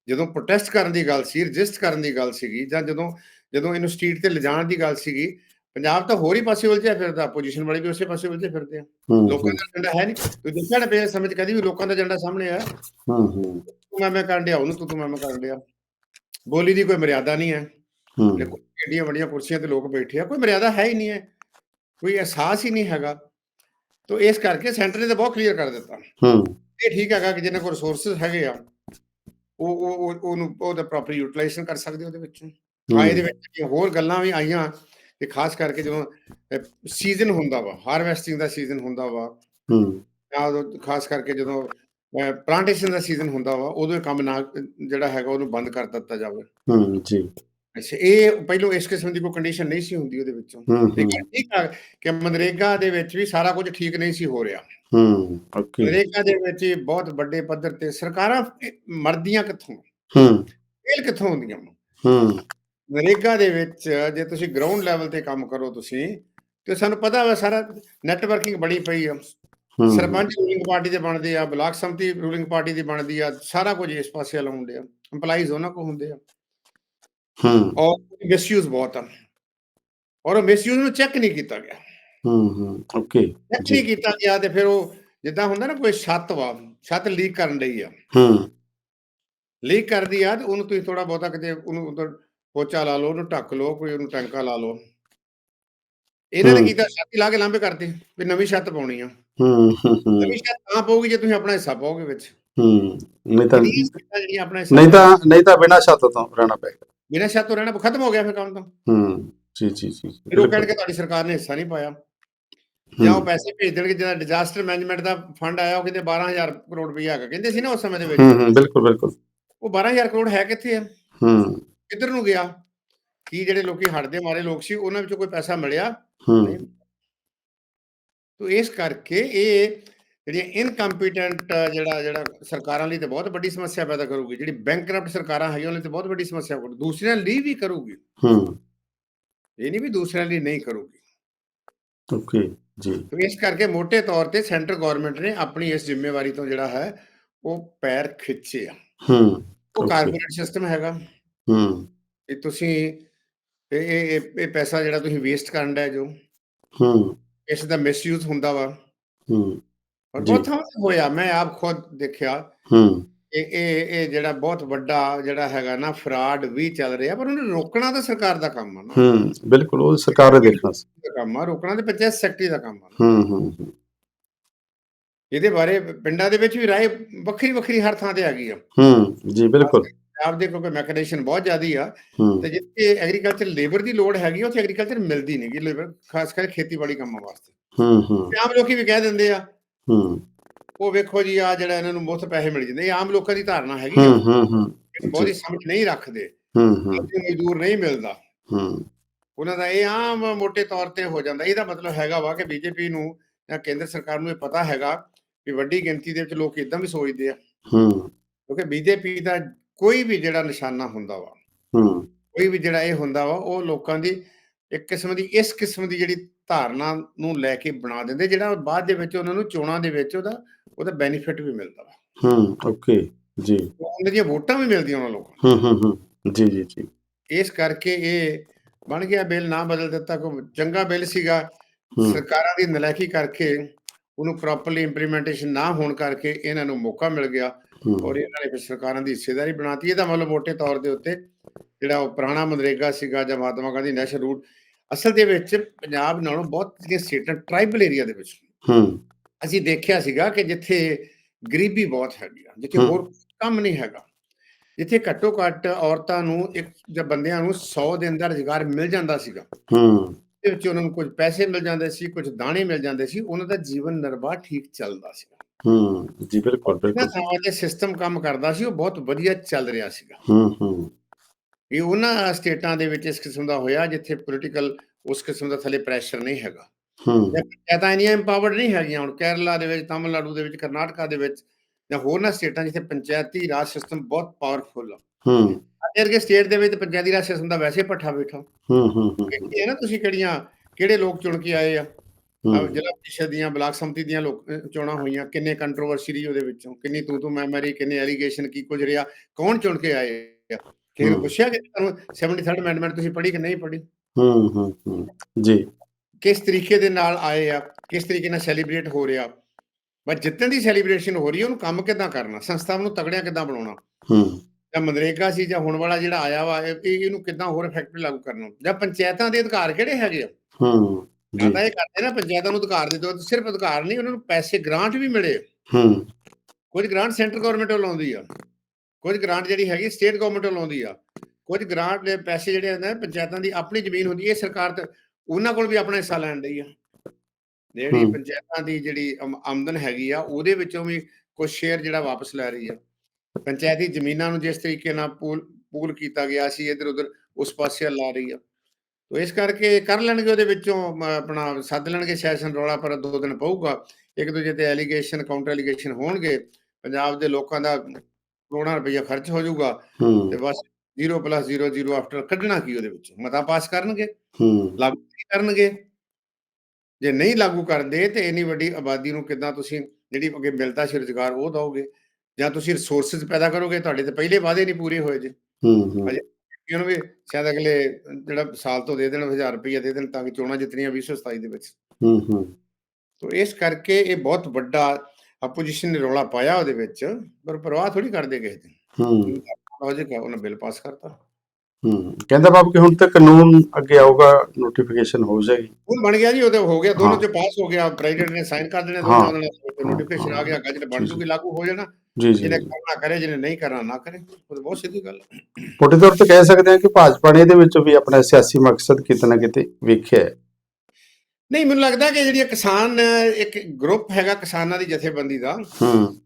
ਜਦੋਂ ਪ੍ਰੋਟੈਸਟ ਕਰਨ ਦੀ ਗੱਲ ਸੀ ਰਜਿਸਟ ਕਰਨ ਦੀ ਗੱਲ ਸੀਗੀ ਜਾਂ ਜਦੋਂ ਜਦੋਂ ਇਹਨੂੰ ਸਟਰੀਟ ਤੇ ਲਿਜਾਣ ਦੀ ਗੱਲ ਸੀਗੀ ਪੰਜਾਬ ਤਾਂ ਹੋਰ ਹੀ ਪਾਸੇ ਉਲਝਿਆ ਫਿਰਦਾ। ਪੋਜੀਸ਼ਨ ਵਾਲੇ ਵੀ ਉਸੇ ਪਾਸੇ ਉਲਝੇ ਫਿਰਦੇ ਆ। ਲੋਕਾਂ ਦਾ ਏਜੰਡਾ ਹੈ ਨਹੀਂ ਤੁਸੀਂ ਦੇਖਿਆ ਨਾ ਬੇ ਸਮਝ ਕਦੀ ਵੀ ਲੋਕਾਂ ਦਾ ਏਜੰਡਾ ਸਾਹਮਣੇ ਆ ਹੂੰ ਹੂੰ। ਤੂੰ ਮੈਂ ਮੈਂ ਕਰਨ ਡਿਆ ਉਹਨੂੰ ਤੂੰ ਤੂੰ ਮੈਂ ਮੈਂ ਕਰਨ ਡਿਆ। ਬੋਲੀ ਦੀ ਕੋਈ ਮਰਿਆਦਾ ਨਹੀਂ ਹੈ। ਕਿੰਨੀਆਂ ਵੱਡੀਆਂ ਕੁਰਸੀਆਂ ਤੇ ਲੋਕ ਬੈਠੇ ਆ ਕੋਈ ਮਰਿਆਦਾ ਹੈ ਹੀ ਨਹੀਂ ਹੈ ਕੋਈ ਅਹਿਸਾਸ ਹੀ ਨਹੀਂ ਹੈਗਾ। ਤੋ ਇਸ ਕਰਕੇ ਸੈਂਟਰ ਨੇ ਤਾਂ ਬਹੁਤ ਕਲੀਅਰ ਕਰ ਦਿੱਤਾ। ਹੂੰ। ਇਹ ਠੀਕ ਹੈਗਾ ਕਿ ਜਿਹਨਾਂ ਕੋਲ ਰਿਸੋਰਸਸ ਹੈਗੇ ਆ ਉਹ ਉਹ ਉਹ- ਉਹਨੂੰ ਉਹਦਾ ਪ੍ਰੋਪਰ ਯੂਟਿਲਾਈਜੇਸ਼ਨ ਕਰ ਸਕਦੇ ਉਹਦੇ ਵਿੱਚ। ਹਾਂ। ਇਹਦੇ ਵਿੱਚ ਹੋਰ ਗੱਲਾਂ ਵੀ ਆਈਆਂ ਤੇ ਖਾਸ ਕਰਕੇ ਜਦੋਂ ਸੀਜ਼ਨ ਹੁੰਦਾ ਵਾ ਹਾਰਵੈਸਟਿੰਗ ਦਾ ਸੀਜ਼ਨ ਹੁੰਦਾ ਵਾ ਹੂੰ। ਖਾਸ ਕਰਕੇ ਜਦੋਂ ਪਲਾਂਟੇਸ਼ਨ ਦਾ ਸੀਜ਼ਨ ਹੁੰਦਾ ਵਾ ਉਦੋਂ ਇਹ ਕੰਮ ਨਾ ਜਿਹੜਾ ਹੈਗਾ ਉਹਨੂੰ ਬੰਦ ਕਰ ਦਿੱਤਾ ਜਾਵੇ। ਹੂੰ ਜੀ। ਅੱਛਾ ਇਹ ਪਹਿਲੋਂ ਇਸ ਕਿਸਮ ਦੀ ਕੋਈ ਕੰਡੀਸ਼ਨ ਨਹੀਂ ਸੀ ਹੁੰਦੀ ਉਹਦੇ ਵਿੱਚੋਂ। ਹੂੰ ਠੀਕ ਆ ਕਿ ਮਨਰੇਗਾ ਦੇ ਵਿੱਚ ਵੀ ਸਾਰਾ ਕੁਝ ਠੀਕ ਨਹੀਂ ਸੀ ਹੋ ਰਿਹਾ। ਹੂੰ ਓਕੇ। ਮਨਰੇਗਾ ਦੇ ਵਿੱਚ ਬਹੁਤ ਵੱਡੇ ਪੱਧਰ ਤੇ ਸਰਕਾਰਾਂ ਮਰਦੀਆਂ ਕਿੱਥੋਂ? ਹੂੰ। ਫੇਲ ਕਿੱਥੋਂ ਹੁੰਦੀਆਂ? ਹੂੰ। ਨਰੇਗਾ ਦੇ ਵਿੱਚ ਜੇ ਤੁਸੀਂ ਗਰਾਊਂਡ ਲੈਵਲ ਤੇ ਕੰਮ ਕਰੋ ਤੁਸੀਂ ਤੇ ਸਾਨੂੰ ਪਤਾ ਵਾ ਸਾਰਾ ਨੈਟਵਰਕਿੰਗ ਬੜੀ ਪਈ ਆ। ਹੂੰ ਸਰਪੰਚ ਰੂਲਿੰਗ ਪਾਰਟੀ ਦੇ ਬਣਦੇ ਆ ਬਲਾਕ ਸੰਮਤੀ ਰੂਲਿੰਗ ਪਾਰਟੀ ਦੀ ਬਣਦੀ ਆ ਸਾਰਾ ਕੁਝ ਇਸ ਪਾਸੇ ਲਾਉਂਦੇ ਆ। EMPLOYEES ਉਹਨਾਂ ਕੋ ਹੁੰਦੇ ਆ। ਹੂੰ। ਔਰ ਮਿਸਯੂਜ਼ ਬਹੁਤ ਆ। ਔਰ ਉਹ ਮਿਸਯੂਜ਼ ਨੂੰ ਚੈੱਕ ਨਹੀਂ ਕੀਤਾ ਗਿਆ। ਹੂੰ ਹੂੰ ਓਕੇ ਚੈੱਕ ਨਹੀਂ ਕੀਤਾ ਗਿਆ ਤੇ ਫਿਰ ਉਹ ਜਿੱਦਾਂ ਹੁੰਦਾ ਨਾ ਕੋਈ ਛੱਤ ਵਾ ਛੱਤ ਲੀਕ ਕਰਨ ਲਈ ਆ। ਹੂੰ। ਲੀਕ ਕਰਦੀ ਆ ਤੇ ਉਹਨੂੰ ਤੁਸੀਂ ਥੋੜਾ ਬਹੁਤਾ ਕਿਤੇ ਉਹਨੂੰ ਉਧਰ ਪੋਚਾ ਲਾ ਲਓ ਉਹਨੂੰ ਢੱਕ ਲਓ ਕੋਈ ਉਹਨੂੰ ਟੈਂਕਾ ਲਾ ਲਓ। ਇਹਨਾਂ ਨੇ। ਕੀਤਾ? ਛੱਤ ਲਾ ਕੇ ਲਾਂਬੇ ਕਰਤੇ ਵੀ ਨਵੀਂ ਛੱਤ ਪਾਉਣੀ ਆ। ਹੂੰ। ਹੂੰ ਤਾਂ ਪਾਉਗੀ ਜੇ ਤੁਸੀਂ ਆਪਣਾ ਹਿੱਸਾ ਪਾਓਗੇ ਵਿੱਚ? ਹੂੰ ਨਹੀਂ ਤਾਂ ਜਿਹੜੀਆਂ ਛੱਤਾਂ ਜਿਹੜੀਆਂ ਆਪਣਾ ਹਿੱਸਾ ਨਹੀਂ ਤਾਂ ਨਹੀਂ ਤਾਂ ਬਿਨਾਂ ਛੱਤ ਤੋਂ ਰਹਿਣਾ ਪਏਗਾ ਬਿਨਾਂ ਛੱਤ ਤੋਂ ਰਹਿਣਾ ਖਤਮ ਹੋ ਗਿਆ ਫਿਰ ਕੰਮ ਤਾਂ? ਹੂੰ ਜੀ ਜੀ ਜੀ ਫਿਰ ਉਹ ਕਹਿਣਗੇ ਤੁਹਾਡੀ ਸਰਕਾਰ ਨੇ ਹਿੱਸਾ ਨਹੀਂ ਪਾਇਆ। ਜਾਂ ਉਹ ਹੂੰ ਪੈਸੇ ਭੇਜ ਦੇਣਗੇ ਜਿਹੜਾ ਡਿਜ਼ਾਸਟਰ ਮੈਨੇਜਮੈਂਟ ਦਾ ਫੰਡ ਆਇਆ ਉਹ ਕਹਿੰਦੇ 12000 ਕਰੋੜ ਰੁਪਈਆ ਹੈਗਾ। ਕਹਿੰਦੇ ਸੀ ਨਾ ਉਸ ਸਮੇਂ ਦੇ ਵਿੱਚ। ਹੂੰ ਹੂੰ, ਬਿਲਕੁਲ ਬਿਲਕੁਲ। ਉਹ 12000 ਕਰੋੜ ਹੈ ਕਿੱਥੇ ਆ? ਹੂੰ। ਕਿੱਧਰ ਨੂੰ ਗਿਆ? ਕੀ ਜਿਹੜੇ ਲੋਕੀ ਹੜਦੇ ਮਾਰੇ ਲੋਕ ਸੀ ਉਹਨਾਂ ਵਿੱਚੋਂ ਕੋਈ ਪੈਸਾ ਮਿਲਿਆ? ਹੂੰ। ਤੋ ਇਸ ਕਰਕੇ ਇਹ ਜਿਹੜੀਆਂ ਇਨਕੰਪੀਟੈਂਟ ਜਿਹੜਾ ਜਿਹੜਾ ਸਰਕਾਰਾਂ ਲਈ ਤੇ ਬਹੁਤ ਵੱਡੀ ਸਮੱਸਿਆ ਪੈਦਾ ਕਰੂਗੀ ਜਿਹੜੀ ਬੈਂਕਰਪਟ ਸਰਕਾਰਾਂ ਹੈਗੀਆਂ ਉਹਨਾਂ ਲਈ ਤੇ ਬਹੁਤ ਵੱਡੀ ਸਮੱਸਿਆ ਕਰੂ ਦੂਸਰਿਆਂ ਲਈ ਵੀ ਕਰੂਗੀ। ਹੂੰ। ਇਹ ਨਹੀਂ ਵੀ ਦੂਸਰਿਆਂ ਲਈ ਨਹੀਂ ਕਰੂਗੀ। ਓਕੇ ਜੀ। ਇਸ ਕਰਕੇ ਮੋٹے ਤੌਰ ਤੇ ਸੈਂਟਰ ਗਵਰਨਮੈਂਟ ਨੇ ਆਪਣੀ ਇਸ ਜ਼ਿੰਮੇਵਾਰੀ ਤੋਂ ਜਿਹੜਾ ਹੈ ਉਹ ਪੈਰ ਖਿੱਚੇ ਆ। ਹੂੰ ਉਹ. ਕਾਰਪੋਰੇਟ ਸਿਸਟਮ ਹੈਗਾ। ਹੂੰ। ਤੁਸੀਂ ਇਹ ਇਹ ਇਹ- ਇਹ ਪੈਸਾ ਜਿਹੜਾ ਤੁਸੀਂ ਵੇਸਟ ਕਰਨ ਦਾ ਜੋ। ਹੂੰ। ਇਸ ਦਾ ਮਿਸਯੂਜ਼ ਹੁੰਦਾ ਵਾ। ਹੂੰ। ਔਰ। ਬਹੁਤ ਥਾਂ ਤੇ ਹੋਇਆ ਮੈਂ ਆਪ ਖੁਦ ਦੇਖਿਆ। ਹੂੰ। ਇਹ ਇਹ ਇਹ ਜਿਹੜਾ ਬਹੁਤ ਵੱਡਾ ਜਿਹੜਾ ਹੈਗਾ ਨਾ ਫਰਾਡ ਵੀ ਚੱਲ ਰਿਹਾ ਪਰ ਉਹਨੂੰ ਰੋਕਣਾ ਤਾਂ ਸਰਕਾਰ ਦਾ ਕੰਮ ਆ ਨਾ। ਹੂੰ ਬਿਲਕੁਲ ਉਹ ਸਰਕਾਰ ਨੇ ਦੇਖਣਾ ਕੰਮ ਆ ਰੋਕਣਾ ਤੇ ਪੰਚਾਇਤ ਸੈਕਟਰੀ ਦਾ ਕੰਮ ਆ ਹੂੰ ਹੂੰ, ਇਹਦੇ ਬਾਰੇ ਪਿੰਡਾਂ ਦੇ ਵਿੱਚ ਵੀ ਰਾਏ ਵੱਖਰੀ ਵੱਖਰੀ ਹਰ ਥਾਂ ਤੇ ਆ ਗਈ ਆ। ਹੂੰ ਜੀ ਬਿਲਕੁਲ। ਆਪ ਦੇ ਕਿਉਂਕਿ ਮੈਕਨੇਸ਼ਨ ਬਹੁਤ ਜ਼ਿਆਦੀ ਆ ਤੇ ਜਿੱਥੇ ਐਗਰੀਕਲਚਰ ਲੇਬਰ ਦੀ ਲੋੜ ਹੈਗੀ ਉੱਥੇ ਐਗਰੀਕਲਚਰ ਮਿਲਦੀ ਨਹੀਂਗੀ ਲੇਬਰ ਖਾਸ ਕਰਕੇ ਖੇਤੀਬਾੜੀ ਕੰਮਾਂ ਵਾਸਤੇ। ਹੂੰ ਹੂੰ। ਆਮ ਲੋਕੀ ਵੀ ਕਹਿ ਦਿੰਦੇ ਆ ਹੂੰ। ਉਹ ਵੇਖੋ ਜੀ ਆ ਜਿਹੜਾ ਇਹਨਾਂ ਨੂੰ ਮੁਫਤ ਪੈਸੇ ਮਿਲ ਜਾਂਦੇ ਇਹ ਆਮ ਲੋਕਾਂ ਦੀ ਧਾਰਨਾ ਹੈਗੀ ਹੂੰ ਹੂੰ ਹੂੰ। ਬਹੁਤੀ ਸਮਝ ਨਹੀਂ ਰੱਖਦੇ। ਹੂੰ ਹੂੰ। ਮਜ਼ਦੂਰ ਨਹੀਂ ਮਿਲਦਾ। ਹੂੰ। ਉਹਨਾਂ ਦਾ ਇਹ ਆਮ ਮੋٹے ਤੌਰ ਤੇ ਹੋ ਜਾਂਦਾ। ਇਹਦਾ ਮਤਲਬ ਹੈਗਾ ਵਾ ਕਿ ਬੀਜੇਪੀ ਨੂੰ ਜਾਂ ਕੇਂਦਰ ਸਰਕਾਰ ਨੂੰ ਇਹ ਪਤਾ ਹੈਗਾ ਕਿ ਵੱਡੀ ਗਿਣਤੀ ਦੇ ਵਿੱਚ ਲੋਕ ਇਦਾਂ ਵੀ ਸੋਚਦੇ ਆ। ਹੂੰ। ਕਿਉਂਕਿ ਬੀਜੇਪੀ ਦਾ ਕੋਈ ਵੀ ਜਿਹੜਾ ਨਿਸ਼ਾਨਾ ਹੁੰਦਾ ਵਾ ਹੂੰ। ਕੋਈ ਵੀ ਜਿਹੜਾ ਇਹ ਹੁੰਦਾ ਵਾ ਉਹ ਲੋਕਾਂ ਦੀ ਇੱਕ ਕਿਸਮ ਦੀ ਇਸ ਕਿਸਮ ਦੀ ਜਿਹੜੀ ਧਾਰਨਾ ਨੂੰ ਲੈ ਕੇ ਬਣਾ ਦਿੰਦੇ ਜਿਹੜਾ ਬਾਅਦ ਦੇ ਵਿੱਚ ਉਹਨਾਂ ਨੂੰ ਚੋਣਾਂ ਦੇ ਵਿੱਚ ਉਹਦਾ ਉਹਦਾ ਬੈਨੀਫਿਟ ਵੀ ਮਿਲਦਾ ਵਾ। ਹੂੰ ਓਕੇ ਜੀ। ਉਹਨਾਂ ਦੀਆਂ ਵੋਟਾਂ ਵੀ ਮਿਲਦੀਆਂ ਉਹਨਾਂ ਲੋਕਾਂ ਹੂੰ ਹੂੰ ਹੂੰ ਜੀ ਜੀ ਜੀ। ਇਸ ਕਰਕੇ ਇਹ ਬਣ ਗਿਆ ਬਿੱਲ ਨਾ ਬਦਲ ਦਿੱਤਾ ਕੋਈ ਚੰਗਾ ਬਿੱਲ ਸੀਗਾ। ਸਰਕਾਰਾਂ ਦੀ ਨਲਾਇਕੀ ਕਰਕੇ ਉਹਨੂੰ ਪ੍ਰੋਪਰਲੀ ਇੰਪਲੀਮੈਂਟੇਸ਼ਨ ਨਾ ਹੋਣ ਕਰਕੇ ਇਹਨਾਂ ਨੂੰ ਮੌਕਾ ਮਿਲ ਗਿਆ। ਔਰ ਇਹਨਾਂ ਨੇ ਫਿਰ ਸਰਕਾਰਾਂ ਦੀ ਹਿੱਸੇਦਾਰੀ ਬਣਾਤੀ। ਇਹਦਾ ਮਤਲਬ ਮੋٹے ਤੌਰ ਦੇ ਉੱਤੇ ਜਿਹੜਾ ਉਹ ਪੁਰਾਣਾ ਮਨਰੇਗਾ ਸੀਗਾ ਜਾਂ ਮਹਾਤਮਾ ਗਾਂਧੀ ਨੈਸ਼ਨਲ ਰੂਟ ਅਸਲ ਦੇ ਵਿੱਚ ਪੰਜਾਬ ਨਾਲੋਂ ਬਹੁਤ ਜਿਹੜੀਆਂ ਸਟੇਟਾਂ ਟ੍ਰਾਈਬਲ ਏਰੀਆ ਦੇ ਵਿੱਚ ਹੂੰ। ਅਸੀਂ ਦੇਖਿਆ ਸੀਗਾ ਕਿ ਜਿੱਥੇ ਗਰੀਬੀ ਬਹੁਤ ਹੈਗੀ ਆ ਜਿੱਥੇ। ਹੋਰ ਕੰਮ ਨਹੀਂ ਹੈਗਾ ਜਿੱਥੇ ਘੱਟੋ ਘੱਟ ਔਰਤਾਂ ਨੂੰ ਇੱਕ ਜਾਂ ਬੰਦਿਆਂ ਨੂੰ 100 ਦਿਨ ਦਾ ਰੁਜ਼ਗਾਰ ਮਿਲ ਜਾਂਦਾ ਸੀਗਾ। ਹੂੰ। ਤੇ ਵਿੱਚ ਉਹਨਾਂ ਨੂੰ ਕੁਝ ਪੈਸੇ ਮਿਲ ਜਾਂਦੇ ਸੀ ਕੁਝ ਦਾਣੇ ਮਿਲ ਜਾਂਦੇ ਸੀ ਉਹਨਾਂ ਦਾ ਜੀਵਨ ਨਿਰਵਾਹ ਠੀਕ ਚੱਲਦਾ ਸੀਗਾ। ਹੂੰ ਜੀ ਬਿਲਕੁਲ ਇਹਨਾਂ ਬਿਲਕੁਲ ਥਾਵਾਂ ਤੇ ਸਿਸਟਮ ਕੰਮ ਕਰਦਾ ਸੀ ਉਹ ਬਹੁਤ ਵਧੀਆ ਚੱਲ ਰਿਹਾ ਸੀਗਾ। ਹੂੰ ਹੂੰ। ਇਹ ਉਹਨਾਂ ਸਟੇਟਾਂ ਦੇ ਵਿੱਚ ਇਸ ਕਿਸਮ ਦਾ ਹੋਇਆ ਜਿੱਥੇ ਪੋਲੀਟੀਕਲ ਉਸ ਕਿਸਮ ਦਾ ਥੱਲੇ ਪ੍ਰੈਸ਼ਰ ਨਹੀਂ ਹੈਗਾ। ਹੂੰ। ਜਾਂ ਪੰਚਾਇਤਾਂ ਇੰਨੀਆਂ ਇੰਪਾਵਰਡ ਨਹੀਂ ਹੈਗੀਆਂ ਹੁਣ ਕੇਰਲਾ ਦੇ ਵਿੱਚ ਤਾਮਿਲਨਾਡੂ ਦੇ ਵਿੱਚ ਕਰਨਾਟਕਾ ਦੇ ਵਿੱਚ ਜਾਂ ਹੋਰ ਨਾ ਸਟੇਟਾਂ ਜਿੱਥੇ ਪੰਚਾਇਤੀ ਰਾਜ ਸਿਸਟਮ ਬਹੁਤ ਪਾਵਰਫੁਲ ਆ। ਹੂੰ। ਅਰਗੇ ਸਟੇਟ ਦੇ ਵਿੱਚ ਪੰਚਾਇਤੀ ਰਾਜ ਸਿਸਟਮ ਦਾ ਵੈਸੇ ਪੱਠਾ ਬੈਠਾ। ਹੂੰ ਹੂੰ ਹੂੰ ਇਹ ਨਾ ਤੁਸੀਂ ਕਿਹੜੀਆਂ ਕਿਹੜੇ ਲੋਕ ਚੁਣ ਕੇ ਆਏ ਆ? ਹੂੰ ਜ਼ਿਲ੍ਹਾ ਪ੍ਰੀਸ਼ਦ ਦੀਆਂ ਬਲਾਕ ਸੰਮਤੀ ਦੀਆਂ ਲੋਕ ਚੋਣਾਂ ਹੋਈਆਂ ਕਿੰਨੇ ਕੰਟਰੋਵਰਸੀ ਰਹੀ ਉਹਦੇ ਵਿੱਚੋਂ? ਕਿੰਨੀ ਤੂੰ ਤੂੰ ਮੈਂ ਮੈਰੀ ਕਿੰਨੇ ਐਲੀਗੇਸ਼ਨ ਕੀ ਕੁਝ ਰਿਹਾ? ਕੌਣ ਚੁਣ ਕੇ ਆਏ ਹੂੰ। ਪੁੱਛਿਆ ਕਿ ਤੁਹਾਨੂੰ 73rd ਅਮੈਂਡਮੈਂਟ ਤੁਸੀਂ ਪੜ੍ਹੀ ਕਿ ਨਹੀਂ ਪੜ੍ਹੀ? ਹੂੰ ਹੂੰ ਹੂੰ ਜੀ। ਕਿਸ ਤਰੀਕੇ ਦੇ ਨਾਲ ਆਏ ਆ? ਕਿਸ ਤਰੀਕੇ ਨਾਲ ਸੈਲੀਬ੍ਰੇਟ ਹੋ ਰਿਹਾ? ਬਸ ਜਿੱਦਾਂ ਦੀ ਸੈਲੀਬ੍ਰੇਸ਼ਨ ਹੋ ਰਹੀ ਹੈ ਉਹਨੂੰ ਕੰਮ ਕਿੱਦਾਂ ਕਰਨਾ? ਸੰਸਥਾ ਨੂੰ ਤਗੜਿਆਂ ਕਿੱਦਾਂ ਬਣਾਉਣਾ? ਹੂੰ। ਜਾਂ ਮਨਰੇਗਾ ਸੀ ਜਾਂ ਹੁਣ ਵਾਲਾ ਜਿਹੜਾ ਆਇਆ ਵਾ ਇਹ ਇਹ- ਇਹਨੂੰ ਕਿੱਦਾਂ ਹੋਰ ਇਫੈਕਟਿਵ ਲਾਗੂ ਕਰਨਾ? ਜਾਂ ਪੰਚਾਇਤਾਂ ਦੇ ਅਧਿਕਾਰ ਕਿਹੜੇ ਹੈਗੇ ਆ? ਹੂੰ। ਤਾਂ ਇਹ ਕਰਦੇ ਨਾ ਪੰਚਾਇਤਾਂ ਨੂੰ ਅਧਿਕਾਰ ਦਿੱਤੇ ਹੋਏ, ਸਿਰਫ ਅਧਿਕਾਰ ਨਹੀਂ ਉਹਨਾਂ ਨੂੰ ਪੈਸੇ ਗ੍ਰਾਂਟ ਵੀ ਮਿਲੇ। ਹੂੰ। ਕੁਝ ਗ੍ਰਾਂਟ ਸੈਂਟਰ ਗਵਰਨਮੈਂਟ ਵੱਲੋਂ ਆਉਂਦੀ ਆ। ਕੁਝ ਗ੍ਰਾਂਟ ਜਿਹੜੀ ਹੈਗੀ ਸਟੇਟ ਗਵਰਨਮੈਂਟ ਵੱਲੋਂ ਆਉਂਦੀ ਆ। ਕੁਝ ਗ੍ਰਾਂਟ ਦੇ ਪੈਸੇ ਜਿਹੜੇ ਹੁੰਦੇ ਆ ਪੰਚਾਇਤਾਂ ਦੀ ਆਪਣੀ ਜ਼ਮੀਨ ਹੁੰਦੀ ਹੈ ਸਰਕਾਰ ਤੇ ਉਹਨਾਂ ਕੋਲ ਵੀ ਆਪਣਾ ਹਿੱਸਾ ਲੈਣ ਡਈ ਆ। ਜਿਹੜੀ। ਪੰਚਾਇਤਾਂ ਦੀ ਜਿਹੜੀ ਆਮ- ਆਮਦਨ ਹੈਗੀ ਆ ਉਹਦੇ ਵਿੱਚੋਂ ਵੀ ਕੁਝ ਸ਼ੇਅਰ ਜਿਹੜਾ ਵਾਪਸ ਲੈ ਰਹੀ ਆ। ਪੰਚਾਇਤੀ ਜ਼ਮੀਨਾਂ ਨੂੰ ਜਿਸ ਤਰੀਕੇ ਨਾਲ ਪੂਲ ਪੂਲ ਕੀਤਾ ਗਿਆ ਸੀ ਇਧਰ ਉਧਰ ਉਸ ਪਾਸੇ ਲਾ ਰਹੀ ਆ। ਤੋ ਇਸ ਕਰਕੇ ਕਰ ਲੈਣਗੇ ਉਹਦੇ ਵਿੱਚੋਂ ਆਪਣਾ ਸੱਦ ਲੈਣਗੇ ਸੈਸ਼ਨ ਰੌਲਾ ਪਰ ਦੋ ਦਿਨ ਪਊਗਾ। ਇੱਕ ਦੂਜੇ ਤੇ ਐਲੀਗੇਸ਼ਨ ਕਾਊਂਟਰ ਐਲੀਗੇਸ਼ਨ ਹੋਣਗੇ। ਪੰਜਾਬ ਦੇ ਲੋਕਾਂ ਦਾ ਕਰੋੜਾਂ ਰੁਪਈਆ ਖਰਚ ਹੋ ਜਾਊਗਾ। ਤੇ ਬਸ 0+00 ਆਫਟਰ ਕੱਢਣਾ ਕੀ ਉਹਦੇ ਵਿੱਚ? ਮਤਾ ਪਾਸ ਕਰਨਗੇ? ਹੂੰ। ਲਾਗੂ ਕਰਨਗੇ? ਜੇ ਨਹੀਂ ਲਾਗੂ ਕਰਦੇ ਤੇ ਇੰਨੀ ਵੱਡੀ ਆਬਾਦੀ ਨੂੰ ਕਿੱਦਾਂ ਤੁਸੀਂ ਜਿਹੜੀ ਅੱਗੇ ਮਿਲਦਾ ਸੀ ਰੁਜ਼ਗਾਰ ਉਹ ਦਓਗੇ? ਜਾਂ ਤੁਸੀਂ ਰਿਸੋਰਸਸ ਪੈਦਾ ਕਰੋਗੇ? ਤੁਹਾਡੇ ਤੇ ਪਹਿਲੇ ਵਾਅਦੇ ਨਹੀਂ ਪੂਰੇ ਹੋਏ ਜੇ। ਹੂੰ ਹੂੰ। ਇਹਨਾਂ ਵੀ ਸ਼ਾਇਦ ਅਗਲੇ ਜਿਹੜਾ ਸਾਲ ਤੋਂ ਦੇ ਦੇਣ 1000 ਰੁਪਈਆ ਦੇ ਦੇਣ ਤਾਂ ਕਿ ਚੋਣਾਂ ਜਿੱਤਣੀਆਂ 2027 ਦੇ ਵਿੱਚ। ਹੂੰ ਹੂੰ। ਤੋ ਇਸ ਕਰਕੇ ਇਹ ਬਹੁਤ ਵੱਡਾ ਆਪੋਜੀਸ਼ਨ ਨੇ ਰੌਲਾ ਪਾਇਆ ਉਹਦੇ ਵਿੱਚ ਪਰ ਪਰਵਾਹ ਥੋੜੀ ਕਰਦੇ ਕਿਸੇ ਦੀ। ਹੂੰ। ਲੌਜੀਕ ਹੈ ਉਹਨੇ ਬਿੱਲ ਪਾਸ ਕਰਤਾ। ਹੂੰ। ਕਹਿੰਦਾ ਬਾਬ ਕਿ ਹੁਣ ਤੇ ਕਾਨੂੰਨ ਅੱਗੇ ਆਊਗਾ ਨੋਟੀਫਿਕੇਸ਼ਨ ਹੋ ਜਾਏਗੀ। ਹੁਣ ਬਣ ਗਿਆ ਜੀ ਉਹ ਤੇ ਹੋ ਗਿਆ ਦੋਨੋਂ। ਚ ਪਾਸ ਹੋ ਗਿਆ ਪ੍ਰੈਜ਼ੀਡੈਂਟ ਨੇ ਸਾਈਨ ਕਰ ਦੇਣੇ। ਦੋਨੋਂ ਦੇ ਨੋਟੀਫਿਕੇਸ਼ਨ ਆ ਗਿਆ ਗੱਜ ਬਣ ਜੂਗੀ ਲਾਗੂ ਹੋ ਜਾਣਾ। ਜੀ ਜੀ ਜਿਹਨੇ ਕਰਨਾ ਕਰੇ ਜਿਹਨੇ ਨਹੀਂ ਕਰਨਾ ਨਾ ਕਰੇ ਉਹ ਤਾਂ ਬਹੁਤ ਸਿੱਧੀ ਗੱਲ ਹੈ। ਮੋਟੇ ਤੌਰ ਤੇ ਕਹਿ ਸਕਦੇ ਹਾਂ ਕਿ ਭਾਜਪਾ ਨੇ ਇਹਦੇ ਵਿੱਚ ਵੀ ਆਪਣਾ ਸਿਆਸੀ ਮਕਸਦ ਕਿਤੇ ਨਾ ਕਿਤੇ ਵੇਖਿਆ ਹੈ। ਨਹੀਂ ਮੈਨੂੰ ਲੱਗਦਾ ਕਿ ਜਿਹੜੀ ਕਿਸਾਨ ਇੱਕ ਗਰੁੱਪ ਹੈਗਾ ਕਿਸਾਨਾਂ ਦੀ ਜਥੇਬੰਦੀ ਦਾ ਹੂੰ।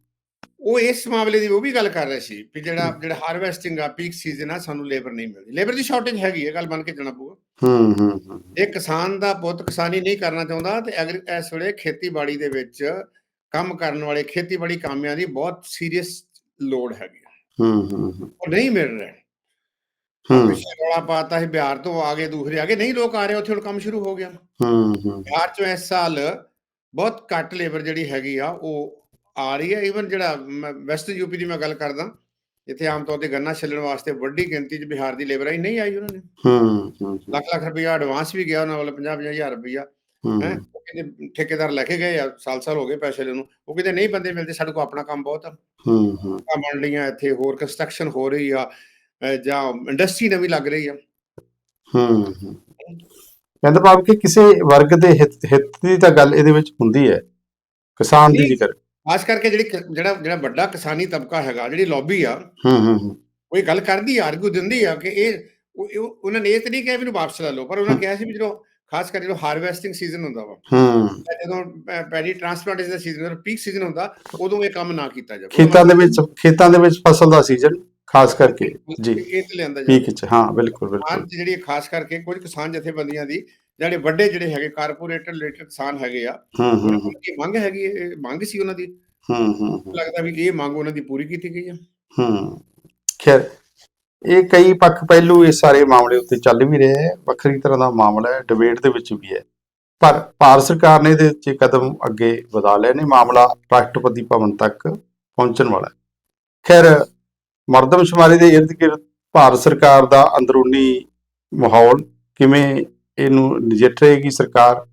ਉਹ ਇਸ ਮਾਮਲੇ ਦੀ ਉਹ ਵੀ ਗੱਲ ਕਰ ਰਹੇ ਸੀ ਕਿ ਜਿਹੜਾ ਜਿਹੜਾ ਹਾਰਵੈਸਟਿੰਗ ਆ ਪੀਕ ਸੀਜ਼ਨ ਆ ਸਾਨੂੰ ਲੇਬਰ ਨਹੀਂ ਮਿਲਦੀ। ਲੇਬਰ ਦੀ ਸ਼ਾਰਟੇਜ ਹੈਗੀ ਹੈ ਗੱਲ ਮੰਨ ਕੇ ਚੱਲਣਾ ਪਊਗਾ। ਹੂੰ ਹੂੰ ਹੂੰ। ਇਹ ਕਿਸਾਨ ਦਾ ਪੁੱਤ ਕਿਸਾਨੀ ਨਹੀਂ ਕਰਨਾ ਚਾਹੁੰਦਾ ਤੇ ਐਗਰੀ ਇਸ ਵੇਲੇ ਖੇਤੀਬਾੜੀ ਦੇ ਵਿੱਚ ਕੰਮ ਕਰਨ ਵਾਲੇ ਖੇਤੀਬਾੜੀ ਕਾਮਿਆਂ ਦੀ ਬਹੁਤ ਸੀਰੀਅਸ ਲੋੜ ਹੈਗੀ ਆ। ਹੂੰ ਹੂੰ ਹੂੰ। ਉਹ ਨਹੀਂ ਮਿਲ ਰਹੇ। ਹੂੰ। ਰੌਲਾ ਪਾਤਾ ਸੀ ਬਿਹਾਰ ਤੋਂ ਆਗੇ ਦੂਸਰੇ ਆਗੇ ਨਹੀਂ ਲੋਕ ਆ ਰਹੇ ਉੱਥੇ ਹੁਣ ਕੰਮ ਸ਼ੁਰੂ ਹੋ ਗਿਆ। ਹੂੰ ਹੂੰ। ਬਿਹਾਰ ਚੋਂ ਇਸ ਸਾਲ ਬਹੁਤ ਘੱਟ ਲੇਬਰ ਜਿਹੜੀ ਹੈਗੀ ਆ ਉਹ ਆ ਰਹੀ ਹੈ ਈਵਨ ਜਿਹੜਾ ਵੈਸਟ ਯੂਪੀ ਦੀ ਮੈਂ ਗੱਲ ਕਰਦਾ ਜਿੱਥੇ ਆਮ ਤੌਰ ਤੇ ਗੰਨਾ ਛਿੱਲਣ ਵਾਸਤੇ ਵੱਡੀ ਗਿਣਤੀ 'ਚ ਬਿਹਾਰ ਦੀ ਲੇਬਰ ਆਈ ਨਹੀਂ ਆਈ ਉਹਨਾਂ ਨੇ। ਹੂੰ ਹੂੰ ਲੱਖ ਲੱਖ ਰੁਪਇਆ ਐਡਵਾਂਸ ਵੀ ਗਿਆ ਉਹਨਾਂ ਵੱਲ 50 50 ਹਜ਼ਾਰ ਰੁਪਇਆ ਹੂੰ ਕਹਿੰਦੇ ਠੇਕੇਦਾਰ ਲੈ ਕੇ ਗਏ ਆ ਸਾਲ ਸਾਲ ਹੋ ਗਏ ਪੈਸੇ ਲੈਣ ਨੂੰ। ਉਹ ਕਹਿੰਦੇ ਨਹੀਂ ਬੰਦੇ ਮਿਲਦੇ ਸਾਡੇ ਕੋਲ ਆਪਣਾ ਕੰਮ ਬਹੁਤ ਆ। ਹੂੰ ਹੂੰ। ਆ ਮੰਡੀਆਂ ਇੱਥੇ ਹੋਰ ਕੰਸਟਰਕਸ਼ਨ ਹੋ ਰਹੀ ਆ ਜਾਂ ਇੰਡਸਟਰੀ ਨਵੀਂ ਲੱਗ ਰਹੀ ਆ। ਹੂੰ ਹੂੰ। ਕਹਿੰਦਾ ਭਾਵ ਕਿ ਕਿਸੇ ਵਰਗ ਦੇ ਹਿੱਤ ਹਿੱਤ ਦੀ ਤਾਂ ਗੱਲ ਇਹਦੇ ਵਿੱਚ ਹੁੰਦੀ ਹੈ। ਕਿਸਾਨ ਦੀ। ਜ਼ਿਕਰ। ਖਾਸ ਕਰਕੇ ਜਿਹੜੀ ਜਿਹੜਾ ਜਿਹੜਾ ਵੱਡਾ ਕਿਸਾਨੀ ਤਬਕਾ ਹੈਗਾ ਜਿਹੜੀ ਲੌਬੀ ਆ। ਹੂੰ ਹੂੰ ਇਹ ਗੱਲ ਕਰਦੀ ਆਰਗੂ ਦਿੰਦੀ ਆ ਕਿ ਇਹ ਉਹ- ਉਹ- ਉਹਨਾਂ ਨੇ ਇਹ ਤਾਂ ਨਹੀਂ ਕਿਹਾ ਵੀ ਇਹਨੂੰ ਵਾਪਸ ਲੈ ਲਓ ਪਰ ਉਹਨਾਂ ਕਿਹਾ ਸੀ ਵੀ ਜਦੋਂ ਖਾਸ ਕਰਕੇ ਜਦੋਂ ਹਾਰਵੈਸਟਿੰਗ ਸੀਜ਼ਨ ਹੁੰਦਾ ਵਾ। ਹੂੰ। ਜਦੋਂ ਪੈ- ਪੈਡੀ ਟ੍ਰਾਂਸਪਲਾਂਟੇਸ਼ਨ ਦਾ ਸੀਜ਼ਨ ਹੁੰਦਾ ਪੀਕ ਸੀਜ਼ਨ ਹੁੰਦਾ ਉਦੋਂ ਇਹ ਕੰਮ ਨਾ ਕੀਤਾ ਜਾਵੇ। ਖੇਤਾਂ ਦੇ ਵਿੱਚ ਖੇਤਾਂ ਦੇ ਵਿੱਚ ਫਸਲ ਦਾ ਸੀਜ਼ਨ ਖਾਸ ਕਰਕੇ ਜੀ। ਇਹ ਤੇ ਲਿਆਂਦਾ ਜਾਵੇ ਪੀਕ ਚ ਹਾਂ ਬਿਲਕੁਲ ਬਿਲਕੁਲ। ਜਿਹੜੀ ਖਾਸ ਕਰਕੇ ਕੁਝ ਕਿਸਾਨ ਜਥੇਬੰਦੀਆਂ ਦੀ ਜਿਹੜੇ ਵੱਡੇ ਜਿਹੜੇ ਹੈਗੇ ਕਾਰਪੋਰੇਟਰ ਰਿਲੇਟਡ ਕਿਸਾਨ ਹੈਗੇ ਆ ਹੂੰ ਹੂੰ ਹੂੰ। ਦੀ ਮੰਗ ਹੈਗੀ ਹੈ, ਇਹ ਮੰਗ ਸੀ ਉਹਨਾਂ ਦੀ। ਹੂੰ ਹੂੰ ਹੂੰ। ਲੱਗਦਾ ਵੀ ਇਹ ਮੰਗ ਉਹਨਾਂ ਦੀ ਪੂਰੀ ਕੀਤੀ ਗਈ ਹੈ ਹੂੰ। ਖੈਰ ਇਹ ਕਈ ਪੱਖ ਪਹਿਲੂ ਇਸ ਸਾਰੇ ਮਾਮਲੇ ਉੱਤੇ ਚੱਲ ਵੀ ਰਿਹਾ ਹੈ ਵੱਖਰੀ ਤਰ੍ਹਾਂ ਦਾ ਮਾਮਲਾ ਹੈ ਡਿਬੇਟ ਦੇ ਵਿੱਚ ਵੀ ਹੈ। ਪਰ ਭਾਰਤ ਸਰਕਾਰ ਨੇ ਇਹਦੇ 'ਚ ਕਦਮ ਅੱਗੇ ਵਧਾ ਲਏ ਨੇ ਮਾਮਲਾ ਰਾਸ਼ਟਰਪਤੀ ਭਵਨ ਤੱਕ ਪਹੁੰਚਣ ਵਾਲਾ ਹੈ। ਖੈਰ ਮਰਦਮਸ਼ੁਮਾਰੀ ਦੇ ਇਰਦ ਗਿਰਦ ਭਾਰਤ ਸਰਕਾਰ ਦਾ ਅੰਦਰੂਨੀ ਮਾਹੌਲ ਕਿਵੇਂ ਇਹਨੂੰ ਨਜਿੱਠ ਰਹੇਗੀ ਸਰਕਾਰ?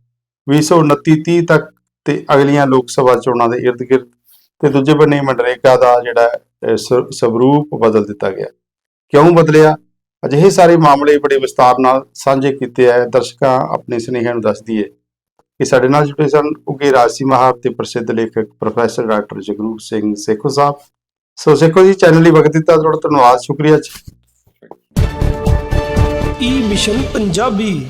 2029 30 ਤੱਕ ਤੇ ਅਗਲੀਆਂ ਲੋਕ ਸਭਾ ਚੋਣਾਂ ਦੇ ਇਰਦ ਗਿਰਦ ਤੇ ਦੂਜੇ ਬੰਨੇ ਮਨਰੇਗਾ ਦਾ ਜਿਹੜਾ ਅਹ, ਸਵਰੂਪ ਬਦਲ ਦਿੱਤਾ ਗਿਆ। ਕਿਉਂ ਬਦਲਿਆ? ਅਜਿਹੇ ਸਾਰੇ ਮਾਮਲੇ ਬੜੇ ਵਿਸਤਾਰ ਨਾਲ ਸਾਂਝੇ ਕੀਤੇ ਹੈ ਦਰਸ਼ਕਾਂ ਆਪਣੇ ਸਨੇਹਾਂ ਨੂੰ ਦੱਸਦੀ ਹੈ ਕਿ ਸਾਡੇ ਨਾਲ ਜੁੜੇ ਸਨ ਉਗੇ ਰਾਜਸੀ ਮਹਾਬ ਤੇ ਪ੍ਰਸਿੱਧ ਲੇਖਕ professor doctor Jagroop Singh Sekhon sahib. So Sekhon ji, channel ਲਈ ਵਕਤ ਦਿੱਤਾ, ਤੁਹਾਡਾ ਧੰਨਵਾਦ, ਸ਼ੁਕਰੀਆ ਜੀ। ਈ ਮਿਸ਼ਨ ਪੰਜਾਬੀ